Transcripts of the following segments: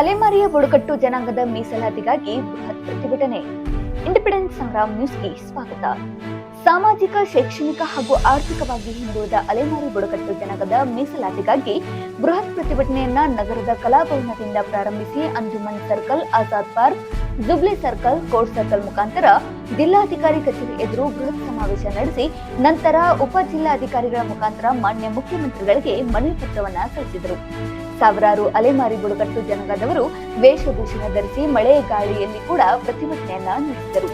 ಅಲೆಮಾರಿಯ ಬುಡಕಟ್ಟು ಜನಾಂಗದ ಮೀಸಲಾತಿಗಾಗಿ ಬೃಹತ್ ಪ್ರತಿಭಟನೆ. ಇಂಡಿಪೆಂಡೆನ್ಸ್ ಸಂಗ್ರಾಮ್ ನ್ಯೂಸ್ಗೆ ಸ್ವಾಗತ. ಸಾಮಾಜಿಕ, ಶೈಕ್ಷಣಿಕ ಹಾಗೂ ಆರ್ಥಿಕವಾಗಿ ಹಿಂದುಳಿದ ಅಲೆಮಾರಿ ಬುಡಕಟ್ಟು ಜನಾಂಗದ ಮೀಸಲಾತಿಗಾಗಿ ಬೃಹತ್ ಪ್ರತಿಭಟನೆಯನ್ನ ನಗರದ ಕಲಾಭವನದಿಂದ ಪ್ರಾರಂಭಿಸಿ Anjuman circle, Azad park, Jubilee circle court circle ಮುಖಾಂತರ ಜಿಲ್ಲಾಧಿಕಾರಿ ಕಚೇರಿ ಎದುರು ಬೃಹತ್ ಸಮಾವೇಶ ನಡೆಸಿ ನಂತರ ಉಪ ಜಿಲ್ಲಾಧಿಕಾರಿಗಳ ಮುಖಾಂತರ ಮಾನ್ಯ ಮುಖ್ಯಮಂತ್ರಿಗಳಿಗೆ ಮನವಿ ಪತ್ರವನ್ನು ಸಲ್ಲಿಸಿದರು. ಸಾವಿರಾರು ಅಲೆಮಾರಿ ಬುಡಕಟ್ಟು ಜನಾಂಗದವರು ವೇಷಭೂಷಣ ಧರಿಸಿ ಮಳೆ ಗಾಳಿಯಲ್ಲಿ ಕೂಡ ಪ್ರತಿಭಟನೆಯನ್ನ ನಡೆಸಿದರು.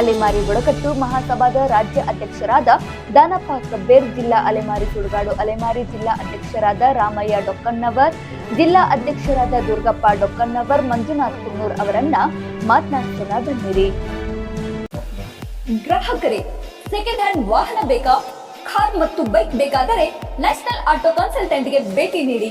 ಅಲೆಮಾರಿ ಬುಡಕಟ್ಟು ಮಹಾಸಭಾದ ರಾಜ್ಯ ಅಧ್ಯಕ್ಷರಾದ ದಾನಪ್ಪ ಕಬ್ಬೇರ್ ಜಿಲ್ಲಾ ಅಲೆಮಾರಿ ಸುಡುಗಾಡು ಅಲೆಮಾರಿ ಜಿಲ್ಲಾ ಅಧ್ಯಕ್ಷರಾದ ರಾಮಯ್ಯ ಡೊಕ್ಕಣ್ಣವರ್, ಜಿಲ್ಲಾ ಅಧ್ಯಕ್ಷರಾದ ದುರ್ಗಪ್ಪ ಡೊಕ್ಕಣ್ಣವರ್, ಮಂಜುನಾಥ್ ಕುನ್ನೂರ್ ಅವರನ್ನ ಮಾತನಾಡಿಸೋಣ ಬನ್ನಿರಿ. ಗ್ರಾಹಕರೇ ಸೆಕೆಂಡ್ ಹ್ಯಾಂಡ್ ವಾಹನ ಬೇಕಾ? ಕಾರ್ ಮತ್ತು ಬೈಕ್ ಬೇಕಾದರೆ ನ್ಯಾಷನಲ್ ಆಟೋ ಕನ್ಸಲ್ಟೆಂಟ್ಗೆ ಭೇಟಿ ನೀಡಿ.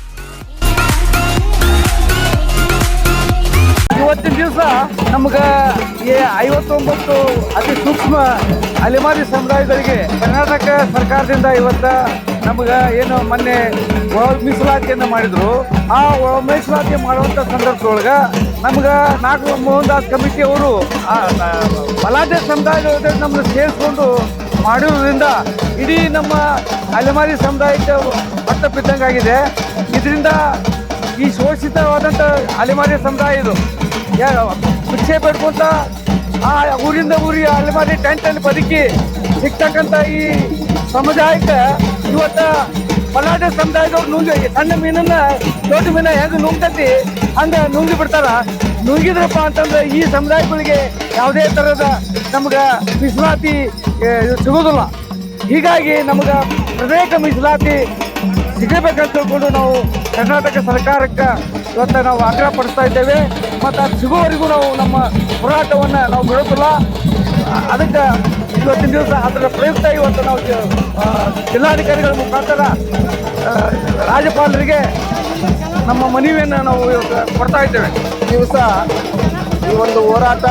ಇವತ್ತಿನ ದಿವಸ ನಮ್ಗೆ ಈ ಐವತ್ತೊಂಬತ್ತು ಅತಿ ಸೂಕ್ಷ್ಮ ಅಲೆಮಾರಿ ಸಮುದಾಯಗಳಿಗೆ ಕರ್ನಾಟಕ ಸರ್ಕಾರದಿಂದ ಇವತ್ತ ನಮ್ಗೆ ಏನು ಮೊನ್ನೆ ಒಳ ಮೀಸಲಾತಿಯನ್ನು ಮಾಡಿದ್ರು. ಆ ಒಳ ಮೀಸಲಾತಿ ಮಾಡುವಂಥ ಸಂದರ್ಭದೊಳಗೆ ನಮ್ಗೆ ನಾಲ್ಕು ಮೋಹನ್ ದಾಸ್ ಕಮಿಟಿ ಅವರು ಬಲಾಢ್ಯ ಸಮುದಾಯದ ನಮ್ಮನ್ನು ಸೇರಿಸ್ಕೊಂಡು ಮಾಡಿರೋದ್ರಿಂದ ಇಡೀ ನಮ್ಮ ಅಲೆಮಾರಿ ಸಮುದಾಯಕ್ಕೆ ಪಟ್ಟ ಬಿದ್ದಂಗಾಗಿದೆ. ಇದರಿಂದ ಈ ಶೋಷಿತವಾದಂಥ ಅಲೆಮಾರಿ ಸಮುದಾಯ ಇದು. ಭಿಕ್ಷೆ ಬೇಡ್ಕೊಂತ ಆ ಊರಿಂದ ಊರಿಗೆ ಅಲೆಮಾರಿ ಟೆಂಟ್ ಅಲ್ಲಿ ಬದುಕಿ ಸಿಗ್ತಕ್ಕಂಥ ಈ ಸಮುದಾಯಕ್ಕೆ ಇವತ್ತ ಬಲಾಢ್ಯ ಸಮುದಾಯದವ್ರು ನುಂಗಿ ಸಣ್ಣ ಮೀನನ್ನ ದೊಡ್ಡ ಮೀನ ಹೆಂಗ್ ನುಂಗ್ತತಿ ಹಂಗೆ ನುಂಗಿ ಬಿಡ್ತಾರ. ನುಂಗಿದ್ರಪ್ಪ ಅಂತಂದ್ರೆ ಈ ಸಮುದಾಯಗಳಿಗೆ ಯಾವುದೇ ಥರದ ನಮ್ಗೆ ಮೀಸಲಾತಿ ಸಿಗೋದಿಲ್ಲ. ಹೀಗಾಗಿ ನಮ್ಗೆ ಪ್ರತ್ಯೇಕ ಮೀಸಲಾತಿ ಸಿಗಬೇಕಂತ ತಿಳ್ಕೊಂಡು ನಾವು ಕರ್ನಾಟಕ ಸರ್ಕಾರಕ್ಕೆ ಇವತ್ತು ನಾವು ಆಗ್ರಹ ಪಡಿಸ್ತಾ ಇದ್ದೇವೆ. ಮತ್ತು ಅದು ಸಿಗುವವರೆಗೂ ನಾವು ನಮ್ಮ ಹೋರಾಟವನ್ನು ನಾವು ಬಿಡೋದಿಲ್ಲ ಅದಕ್ಕೆ ಇವತ್ತಿನ ದಿವಸ ಅದರ ಪ್ರಯುಕ್ತ ಇವತ್ತು ನಾವು ಜಿಲ್ಲಾಧಿಕಾರಿಗಳ ಮುಖಾಂತರ ರಾಜ್ಯಪಾಲರಿಗೆ ನಮ್ಮ ಮನವಿಯನ್ನು ನಾವು ಕೊಡ್ತಾ ಇದ್ದೇವೆ. ದಿವಸ ಈ ಒಂದು ಹೋರಾಟ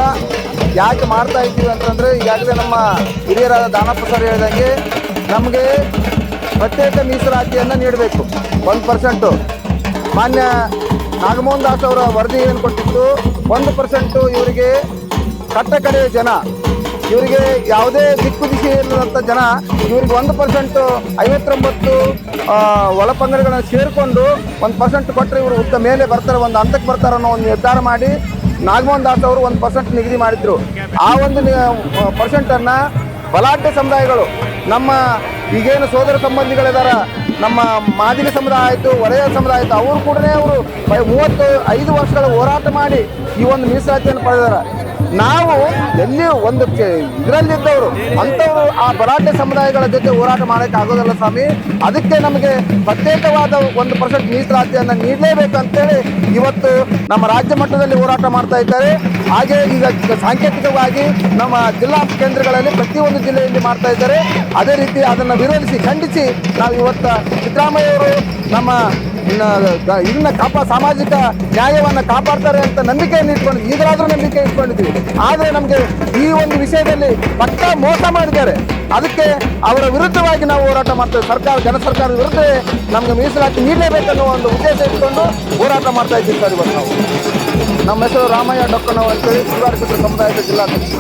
ಯಾಕೆ ಮಾಡ್ತಾ ಇದ್ದೀವಿ ಅಂತಂದರೆ, ಈಗಾಗಲೇ ನಮ್ಮ ಹಿರಿಯರಾದ ದಾನಪ್ಪ ಸರ್ ಹೇಳಿದಂಗೆ ನಮಗೆ ಪ್ರತ್ಯೇಕ ಮೀಸಲಾತಿಯನ್ನು ನೀಡಬೇಕು. ಒಂದು ಪರ್ಸೆಂಟು. ಮಾನ್ಯ ನಾಗಮೋಹನ್ ದಾಸ್ ಅವರ ವರದಿ ಏನು ಕೊಟ್ಟಿತ್ತು? ಒಂದು ಪರ್ಸೆಂಟು ಇವರಿಗೆ ಕಟ್ಟಕಡೆಯ ಜನ, ಇವರಿಗೆ ಯಾವುದೇ ದಿಕ್ಕು ದಿಶೆ ಇಲ್ಲದಂಥ ಜನ, ಇವರಿಗೆ ಒಂದು ಪರ್ಸೆಂಟು ಐವತ್ತೊಂಬತ್ತು ಒಳಪಂಗಡಗಳನ್ನು ಸೇರಿಕೊಂಡು ಒಂದು ಪರ್ಸೆಂಟ್ ಕೊಟ್ಟರೆ ಇವರು ಉದ್ದ ಮೇಲೆ ಬರ್ತಾರೆ, ಒಂದು ಹಂತಕ್ಕೆ ಬರ್ತಾರೆ ಅನ್ನೋ ಒಂದು ನಿರ್ಧಾರ ಮಾಡಿ ನಾಗಮೋಹನ್ ದಾಸ್ ಅವರು ಒಂದು ಪರ್ಸೆಂಟ್ ನಿಗದಿ ಮಾಡಿದ್ರು. ಆ ಒಂದು ಪರ್ಸೆಂಟನ್ನು ಬಲಾಢ್ಯ ಸಮುದಾಯಗಳು, ನಮ್ಮ ಈಗೇನು ಸೋದರ ಸಂಬಂಧಿಗಳಿದಾರ ನಮ್ಮ ಮಾದಿಗ ಸಮುದಾಯ ಆಯಿತು ಒಡೆಯ ಸಮುದಾಯ ಆಯಿತು ಅವರು ಕೂಡ ಅವರು ಮೂವತ್ತು, ಐದು ವರ್ಷಗಳ ಹೋರಾಟ ಮಾಡಿ ಈ ಒಂದು ಮೀಸಲಾತಿಯನ್ನು ಪಡೆದಾರೆ ನಾವು ಎಲ್ಲಿ ಒಂದು ಇದರಲ್ಲಿದ್ದವರು ಅಂಥವ್ರು ಆ ಬರಾಟೆ ಸಮುದಾಯಗಳ ಜೊತೆ ಹೋರಾಟ ಮಾಡೋಕ್ಕೆ ಆಗೋದಲ್ಲ ಸ್ವಾಮಿ. ಅದಕ್ಕೆ ನಮಗೆ ಪ್ರತ್ಯೇಕವಾದ ಒಂದು ಪರ್ಸೆಂಟ್ ಮೀಸಲಾತಿಯನ್ನು ನೀಡಲೇಬೇಕು ಅಂತೇಳಿ ಇವತ್ತು ನಮ್ಮ ರಾಜ್ಯ ಮಟ್ಟದಲ್ಲಿ ಹೋರಾಟ ಮಾಡ್ತಾ ಇದ್ದಾರೆ. ಹಾಗೆ ಈಗ ಸಾಂಕೇತಿಕವಾಗಿ ನಮ್ಮ ಜಿಲ್ಲಾ ಕೇಂದ್ರಗಳಲ್ಲಿ ಪ್ರತಿಯೊಂದು ಜಿಲ್ಲೆಯಲ್ಲಿ ಮಾಡ್ತಾ ಇದ್ದಾರೆ. ಅದೇ ರೀತಿ ಅದನ್ನು ವಿರೋಧಿಸಿ, ಖಂಡಿಸಿ ನಾವು ಇವತ್ತು ಸಿದ್ದರಾಮಯ್ಯ ಅವರು ನಮ್ಮ ಇನ್ನ ಇದನ್ನ ಕಾಪಾ ಸಾಮಾಜಿಕ ನ್ಯಾಯವನ್ನು ಕಾಪಾಡ್ತಾರೆ ಅಂತ ನಂಬಿಕೆಯನ್ನು ಇಟ್ಕೊಂಡು ಈಗಲಾದರೂ ನಂಬಿಕೆ ಇಟ್ಕೊಂಡಿದ್ದೀವಿ. ಆದರೆ ನಮಗೆ ಈ ಒಂದು ವಿಷಯದಲ್ಲಿ ಪಕ್ಕ ಮೋಸ ಮಾಡಿದ್ದಾರೆ. ಅದಕ್ಕೆ ಅವರ ವಿರುದ್ಧವಾಗಿ ನಾವು ಹೋರಾಟ ಮಾಡ್ತೇವೆ. ಸರ್ಕಾರ ಜನ ಸರ್ಕಾರದ ವಿರುದ್ಧ ನಮಗೆ ಮೀಸಲಾತಿ ನೀಡಲೇಬೇಕನ್ನೋ ಒಂದು ಉದ್ದೇಶ ಇಟ್ಕೊಂಡು ಹೋರಾಟ ಮಾಡ್ತಾ ಇದ್ದೀವಿ ಸರ್ ಇವತ್ತು ನಾವು. ನಮ್ಮ ಹೆಸರು ರಾಮಯ್ಯ ಡೊಕ್ಕನವ್ ಅಂತೇಳಿ ಸುಧಾರಿಸಿದ ಸಮುದಾಯದ ಜಿಲ್ಲಾಧ್ಯಕ್ಷ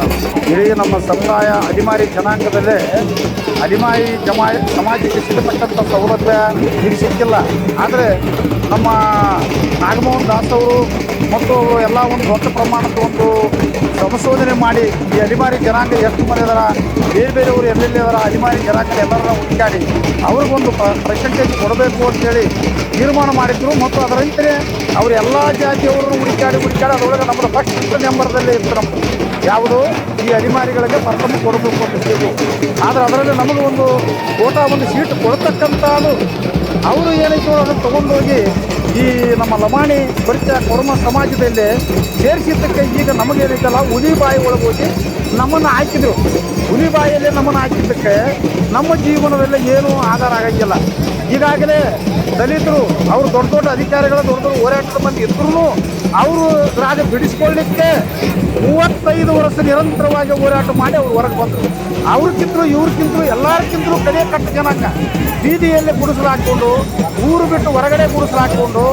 ಇಡೀ ನಮ್ಮ ಸಮುದಾಯ ಅಡಿಮಾರಿ ಜನಾಂಗದಲ್ಲೇ ಅಡಿಮಾರಿ ಜಮಾ ಸಮಾಜಕ್ಕೆ ಸಿಗತಕ್ಕಂಥ ಸೌಲಭ್ಯ ಇಲ್ಲಿ ಸಿಕ್ಕಿಲ್ಲ ಆದರೆ ನಮ್ಮ ನಾಗಮೋಹನ್ ದಾಸ್ ಅವರು ಮತ್ತು ಎಲ್ಲ ಒಂದು ದೊಡ್ಡ ಪ್ರಮಾಣದ ಒಂದು ಸಂಶೋಧನೆ ಮಾಡಿ ಈ ಅಲಿಮಾರಿ ಜನಾಂಗ ಎಷ್ಟು ಮಂದಿ ಇದಾರ ಬೇರೆ ಬೇರೆಯವರು ಎಲ್ಲೆಲ್ಲಿ ಅದರ ಅಡಿಮಾರಿ ಜನಾಂಗ ಎಲ್ಲರನ್ನ ಹುಡುಕಾಡಿ ಅವ್ರಿಗೊಂದು ಪರ್ಸೆಂಟೇಜ್ ಕೊಡಬೇಕು ಅಂತೇಳಿ ತೀರ್ಮಾನ ಮಾಡಿದ್ರು ಮತ್ತು ಅದರಂತೆ ಅವರು ಎಲ್ಲ ಜಾತಿಯವರನ್ನು ಹುಡುಕಾಡಿ ಹುಡುಕಾಡಿ ಅದರೊಳಗೆ ನಮ್ಮದು ಫಸ್ಟ್ ನಂಬರ್ದಲ್ಲೇ ಇತ್ತು ನಮ್ಮದು ಯಾವುದು? ಈ ಅಲಿಮಾರಿಗಳಿಗೆ ಪ್ರಥಮ ಕೊಡಬೇಕು ಅಂತ ಆದರೆ ಅದರಲ್ಲಿ ನಮಗೆ ಒಂದು ಕೋಟಾ ಒಂದು ಸೀಟ್ ಕೊಡ್ತಕ್ಕಂಥದ್ದು ಅವರು ಏನೈತೋ ಅದನ್ನು ತೊಗೊಂಡೋಗಿ ಈ ನಮ್ಮ ಲಮಾಣಿ ಪರಿಚಯ ಕೊರಮ ಸಮಾಜದಲ್ಲಿ ಸೇರಿಸಿದ್ದಕ್ಕೆ ಈಗ ನಮಗೇನೈತಲ್ಲ ಹುಲಿ ಬಾಯಿ ಒಳಗೆ ಹೋಗಿ ನಮ್ಮನ್ನು ಹಾಕಿದ್ರು. ಹುಲಿ ಬಾಯಲ್ಲಿ ನಮ್ಮನ್ನು ಹಾಕಿದ್ದಕ್ಕೆ ನಮ್ಮ ಜೀವನದಲ್ಲಿ ಏನೂ ಆಧಾರ ಆಗಂಗಿಲ್ಲ. ಈಗಾಗಲೇ ದಲಿತರು, ಅವರು ದೊಡ್ಡ ದೊಡ್ಡ ಅಧಿಕಾರಿಗಳು, ದೊಡ್ಡ ದೊಡ್ಡ ಹೋರಾಟದ ಮಂದಿ ಇದ್ರೂ ಅವರು ರಾಜ ಬಿಡಿಸ್ಕೊಳ್ಳಿಕ್ಕೆ ಮೂವತ್ತೈದು ವರ್ಷ ನಿರಂತರವಾಗಿ ಹೋರಾಟ ಮಾಡಿ ಅವ್ರು ಹೊರಗೆ ಬಂದರು. ಅವ್ರಿಗಿಂತಲೂ ಇವ್ರಿಗಿಂತಲೂ ಎಲ್ಲರಿಗಿಂತಲೂ ಕಡೆ ಕಟ್ಟ ಜನಾಂಗ. ಬೀದಿಯಲ್ಲಿ ಗುಡಿಸಲಾಕೊಂಡು ಊರು ಬಿಟ್ಟು ಹೊರಗಡೆ ಗುಡಿಸಲಾಕೊಂಡು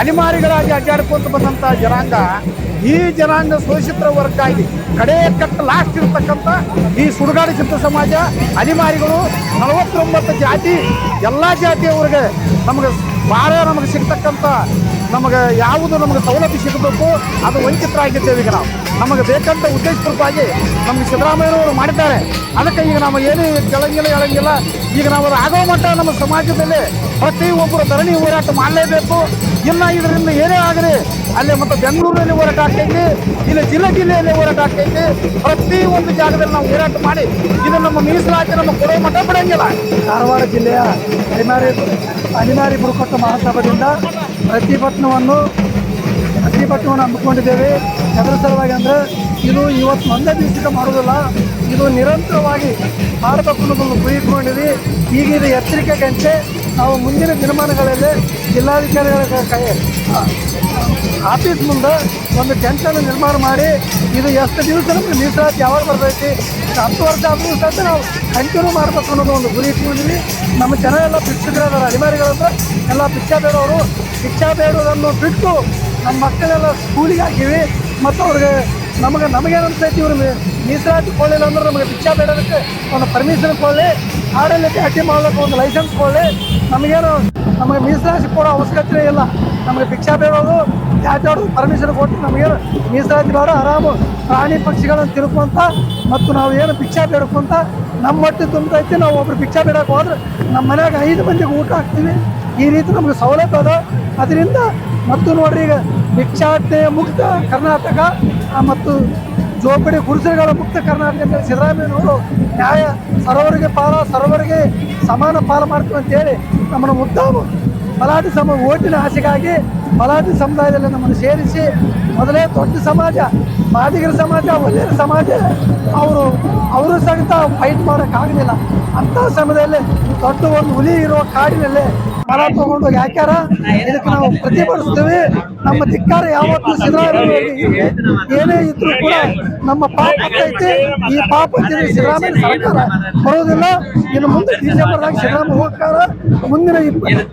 ಅನಿಮಾರಿಗಳಾಗಿ ಅಡ್ಡಾಡ್ಕೊಂತ ಬಂದಂಥ ಜನಾಂಗ, ಈ ಜನಾಂಗ ಶೋಷಿತರ ವರ್ಗ ಕಡೆ ಕಟ್ಟ ಲಾಸ್ಟ್ ಇರತಕ್ಕಂಥ ಈ ಸುಡುಗಾಡು ಚಿತ್ರ ಸಮಾಜ, ಅನಿಮಾರಿಗಳು, ನಲವತ್ತೊಂಬತ್ತು ಜಾತಿ, ಎಲ್ಲ ಜಾತಿಯವರಿಗೆ ನಮಗೆ ಭಾಳ ನಮಗೆ ಸಿಗ್ತಕ್ಕಂಥ ನಮಗೆ ಯಾವುದು ನಮಗೆ ಸೌಲಭ್ಯ ಸಿಗಬೇಕು, ಅದು ವಂಚಿತರಾಗಿದ್ದೇವೆ ಈಗ ನಾವು. ನಮಗೆ ಬೇಕಂತ ಉದ್ದೇಶಪೂರ್ವಕವಾಗಿ ನಮಗೆ ಸಿದ್ದರಾಮಯ್ಯನವರು ಮಾಡಿದ್ದಾರೆ. ಅದಕ್ಕೆ ಈಗ ನಾವು ಏನು ಕೆಳಂಗಿಲ್ಲ ಹೇಳಂಗಿಲ್ಲ ಈಗ ನಾವು ಆಗೋ ಮಟ್ಟ ನಮ್ಮ ಸಮಾಜದಲ್ಲಿ ಪ್ರತಿಯೊಬ್ಬರು ಧರಣಿ ಹೋರಾಟ ಮಾಡಲೇಬೇಕು. ಇಲ್ಲ, ಇದರಿಂದ ಏನೇ ಆಗಲಿ, ಅಲ್ಲಿ ಮತ್ತು ಬೆಂಗಳೂರಿನಲ್ಲಿ ಹೋರಾಟ ಆಗ್ತೈತಿ, ಇಲ್ಲಿ ಜಿಲ್ಲೆ ಜಿಲ್ಲೆಯಲ್ಲಿ ಹೋರಾಟ ಆಗ್ತೈತಿ. ಒಂದು ಜಾಗದಲ್ಲಿ ನಾವು ಹೋರಾಟ ಮಾಡಿ, ಇದು ನಮ್ಮ ಮೀಸಲಾತಿ, ನಮ್ಮ ಕೊಡೋ ಮಟ್ಟ ಬಿಡಂಗಿಲ್ಲ. ಧಾರವಾಡ ಜಿಲ್ಲೆಯ ಹರಿಮಾರಿ ಹರಿಮಾರಿ ಬುಡಕಟ್ಟು ಮಹಾಸಭಾದಿಂದ ಪ್ರತಿಭಟನವನ್ನು ಪ್ರತಿಭಟನವನ್ನು ಹಮ್ಮಿಕೊಂಡಿದ್ದೇವೆ. ಅದರ ಸಲುವಾಗಿ ಅಂದರೆ ಇದು ಇವತ್ತು ಒಂದೇ ದಿವಸಕ್ಕೆ ಮಾಡೋದಿಲ್ಲ ಇದು ನಿರಂತರವಾಗಿ ಮಾಡಬೇಕು ಅನ್ನೋದನ್ನು ಗುರಿ ಇಟ್ಕೊಂಡಿದ್ವಿ ಈಗ ಇದು ಎಚ್ಚರಿಕೆ ಗಂಟೆ ನಾವು ಮುಂದಿನ ದಿನಮಾನಗಳಲ್ಲಿ ಜಿಲ್ಲಾಧಿಕಾರಿಗಳ ಕೈ ಆಫೀಸ್ ಮುಂದೆ ಒಂದು ಟೆಂಟನ್ನು ನಿರ್ಮಾಣ ಮಾಡಿ, ಇದು ಎಷ್ಟು ದಿವಸ ನಮಗೆ ಮೀಸಲಾತಿ ಯಾವಾಗ ಬರ್ತೈತಿ ಹತ್ತು ವರ್ಷ ಆದರೂ ಅಂತ ನಾವು ಕಂಟಿನ್ಯೂ ಮಾಡಬೇಕು ಅನ್ನೋದು ಒಂದು ಗುರಿ ಇಟ್ಕೊಂಡಿದ್ವಿ. ನಮ್ಮ ಜನ ಎಲ್ಲ ಭಿಕ್ಷುಕರಾದಾರ ಅಧಿಕಾರಿಗಳಂತ ಎಲ್ಲ ಭಿಕ್ಷಾ ಬೇಡವರು ಭಿಕ್ಷಾ ಬೇಡೋದನ್ನು ಬಿಟ್ಟು ನಮ್ಮ ಮಕ್ಕಳೆಲ್ಲ ಸ್ಕೂಲಿಗೆ ಹಾಕಿವಿ. ಮತ್ತು ಅವ್ರಿಗೆ ನಮಗೆ ನಮಗೇನು ಅನ್ಸೈತಿ ಇವ್ರು ಮೀಸಲಾತಿ ಕೊಡಲಿಲ್ಲ ಅಂದ್ರೆ ನಮಗೆ ಭಿಕ್ಷಾ ಬೇಡೋದಕ್ಕೆ ಒಂದು ಪರ್ಮಿಷನ್ ಕೊಡಲಿ, ಆಡಳಿತ ಅಡ್ಡಿ ಮಾಡೋದಕ್ಕೆ ಒಂದು ಲೈಸೆನ್ಸ್ ಕೊಡಲಿ, ನಮಗೇನು ನಮಗೆ ಮೀಸಲಾತಿ ಕೊಡೋ ಅವಶ್ಯಕತೆ ಇಲ್ಲ. ನಮಗೆ ಭಿಕ್ಷಾ ಬೇಡೋದು ಯಾವ್ದಾದ್ರು ಪರ್ಮಿಷನ್ ಕೊಟ್ಟು ನಮಗೇನು ಮೀಸಲಾತಿ ಬೇಡ, ಆರಾಮು ಪ್ರಾಣಿ ಪಕ್ಷಿಗಳನ್ನು ತಿಳ್ಕೊಂತ ಮತ್ತು ನಾವು ಏನು ಭಿಕ್ಷಾ ಬೇಡ್ಕೊಂತ ನಮ್ಮ ಹೊಟ್ಟೆ ತುಂಬೈತಿ ನಾವು ಒಬ್ರು ಭಿಕ್ಷಾ ಬೇಡಕ್ಕೆ ಹೋದ್ರೆ ನಮ್ಮ ಮನೆಯಾಗ ಐದು ಮಂದಿಗೆ ಊಟ ಹಾಕ್ತೀವಿ. ಈ ರೀತಿ ನಮಗೆ ಸವಲತ್ತು ಅದ. ಅದರಿಂದ ಮತ್ತು ನೋಡ್ರಿ ಈಗ ಭಿಕ್ಷಾಟನೆ ಮುಕ್ತ ಕರ್ನಾಟಕ ಮತ್ತು ಜೋಪಡಿ ಗುಡಿಸಲುಗಳ ಮುಕ್ತ ಕರ್ನಾಟಕದಲ್ಲಿ ಸಿದ್ದರಾಮಯ್ಯನವರು ನ್ಯಾಯ ಸರ್ವರಿಗೆ ಪಾಲ, ಸರ್ವರಿಗೆ ಸಮಾನ ಪಾಲ ಮಾಡ್ತೀವಿ ಅಂತೇಳಿ ನಮ್ಮನ್ನು ಮುದ್ದಾವು ಮಲಾಟಿ ಸಮ, ಓಟಿನ ಆಸೆಗಾಗಿ ಮಲಾಟಿ ಸಮುದಾಯದಲ್ಲಿ ನಮ್ಮನ್ನು ಸೇರಿಸಿ ಮೊದಲೇ ದೊಡ್ಡ ಸಮಾಜ, ಮಾದಿಗರ ಸಮಾಜ ಒಳ್ಳೆಯ ಸಮಾಜ, ಅವರು ಅವರು ಸಹಿತ ಫೈಟ್ ಮಾಡೋಕ್ಕಾಗಲಿಲ್ಲ. ಅಂಥ ಸಮಯದಲ್ಲಿ ದೊಡ್ಡ ಒಂದು ಹುಲಿ ಇರುವ ಕಾಡಿನಲ್ಲಿ ಮರ ತಗೊಂಡು ಯಾಕ್ಯಾರ? ಇದಕ್ಕೆ ನಾವು ಪ್ರತಿಭಟಿಸ್ತೀವಿ. ನಮ್ಮ ಧಿಕ್ಕಾರ ಯಾವತ್ತೂ ಸಿದ್ದರಾಮಯ್ಯ ಏನೇ ಇದ್ರು ಕೂಡ ನಮ್ಮ ಪಾಪ ಐತಿ. ಈ ಪಾಪ ಸಿದ್ದರಾಮಯ್ಯ ಸರ್ಕಾರ ಬರೋದಿಲ್ಲ. ಇನ್ನು ಮುಂದೆ ಡಿಸೆಂಬರ್ದಾಗ ಸಿದ್ದರಾಮಯ್ಯ ಹೋಗ್ತಾರ. ಮುಂದಿನ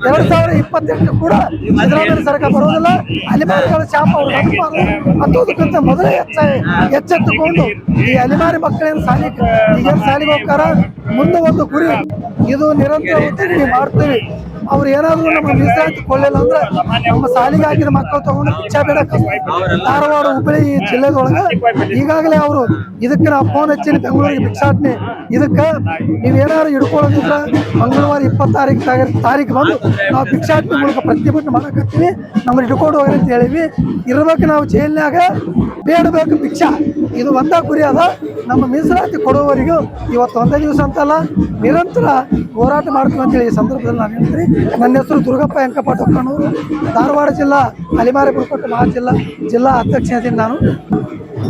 ಎರಡ್ ಸಾವಿರ ಇಪ್ಪತ್ತೆಂಟು ಕೂಡ ಸಿದ್ದರಾಮಯ್ಯ ಸರ್ಕಾರ ಬರೋದಿಲ್ಲ. ಅಲಿಮಾರಿಗಳ ಶಾಪ ಅವರು ಹತ್ತಬಾರ್ದು ಹತ್ತೋದಕ್ಕಿಂತ ಮೊದಲೇ ಎಚ್ಚ, ಎಚ್ಚೆತ್ತುಕೊಂಡು ಈ ಅಲಿಮಾರಿ ಮಕ್ಕಳೇನು ಸಾಲಿ ಈಗೇನು ಸಾಲಿಗೆ ಹೋಗ್ತಾರ? ಮುಂದೆ ಒಂದು ಗುರಿ. ಇದು ನಿರಂತರ ಒತ್ತಡ ಮಾಡ್ತೀವಿ. ಅವ್ರು ಏನಾದ್ರು ನಮ್ಮ ಮೀಸಲಾತಿ ಕೊಡಲಿಲ್ಲ ಅಂದ್ರೆ ನಮ್ಮ ಸಾಲಿಗೆ ಮಕ್ಕಳು ತಗೊಂಡು ಪಿಚ್ಚಾ ಬೇಡಕ್ಕ. ಧಾರವಾಡ ಹುಬ್ಬಳ್ಳಿ ಜಿಲ್ಲೆದೊಳಗೆ ಈಗಾಗಲೇ ಅವರು ಇದಕ್ಕೆ ನಾವು ಫೋನ್ ಹಚ್ಚಿನ, ಬೆಂಗಳೂರಿಗೆ ಭಿಕ್ಷಾಟನೆ ಇದಕ್ಕೆ ನೀವೇನಾದ್ರು ಹಿಡ್ಕೊಳ್ಳೋದಿದ್ರೆ ಮಂಗಳವಾರ ಇಪ್ಪತ್ತಾರೀಕು ತಾರೀಕು ಬಂದು ನಾವು ಭಿಕ್ಷಾಟನೆ ಮೂಲಕ ಪ್ರತಿಭಟನೆ ಮಾಡಕತ್ತೀವಿ. ನಮ್ಮ ಹಿಡ್ಕೊಂಡು ಹೋಗಿ ಅಂತ ಹೇಳಿವಿ ಇರ್ಬೇಕು ನಾವು ಜೈಲಿನಾಗ, ಬೇಡಬೇಕು ಭಿಕ್ಷಾ. ಇದು ಒಂದ ಗುರಿ ಅದ. ನಮ್ಮ ಮೀಸಲಾತಿ ಕೊಡುವವರಿಗೂ ಇವತ್ತು ಒಂದೇ ದಿವಸ ಅಂತಲ್ಲ, ನಿರಂತರ ಹೋರಾಟ ಮಾಡ್ತೀವಿ ಅಂತೇಳಿ ಈ ಸಂದರ್ಭದಲ್ಲಿ ನಾನು ಹೇಳ್ತೀನಿ. ನನ್ನ ಹೆಸರು ದುರ್ಗಪ್ಪ ಎಂಕಪ್ಪ ಡೊಕ್ಕನೂರು ಧಾರವಾಡ ಜಿಲ್ಲಾ ಅಲಿಮಾರಿ ಬುಡಕಟ್ಟು ಮಹಾ ಜಿಲ್ಲಾ ಜಿಲ್ಲಾ ಅಧ್ಯಕ್ಷ ಇದ್ದೀನಿ ನಾನು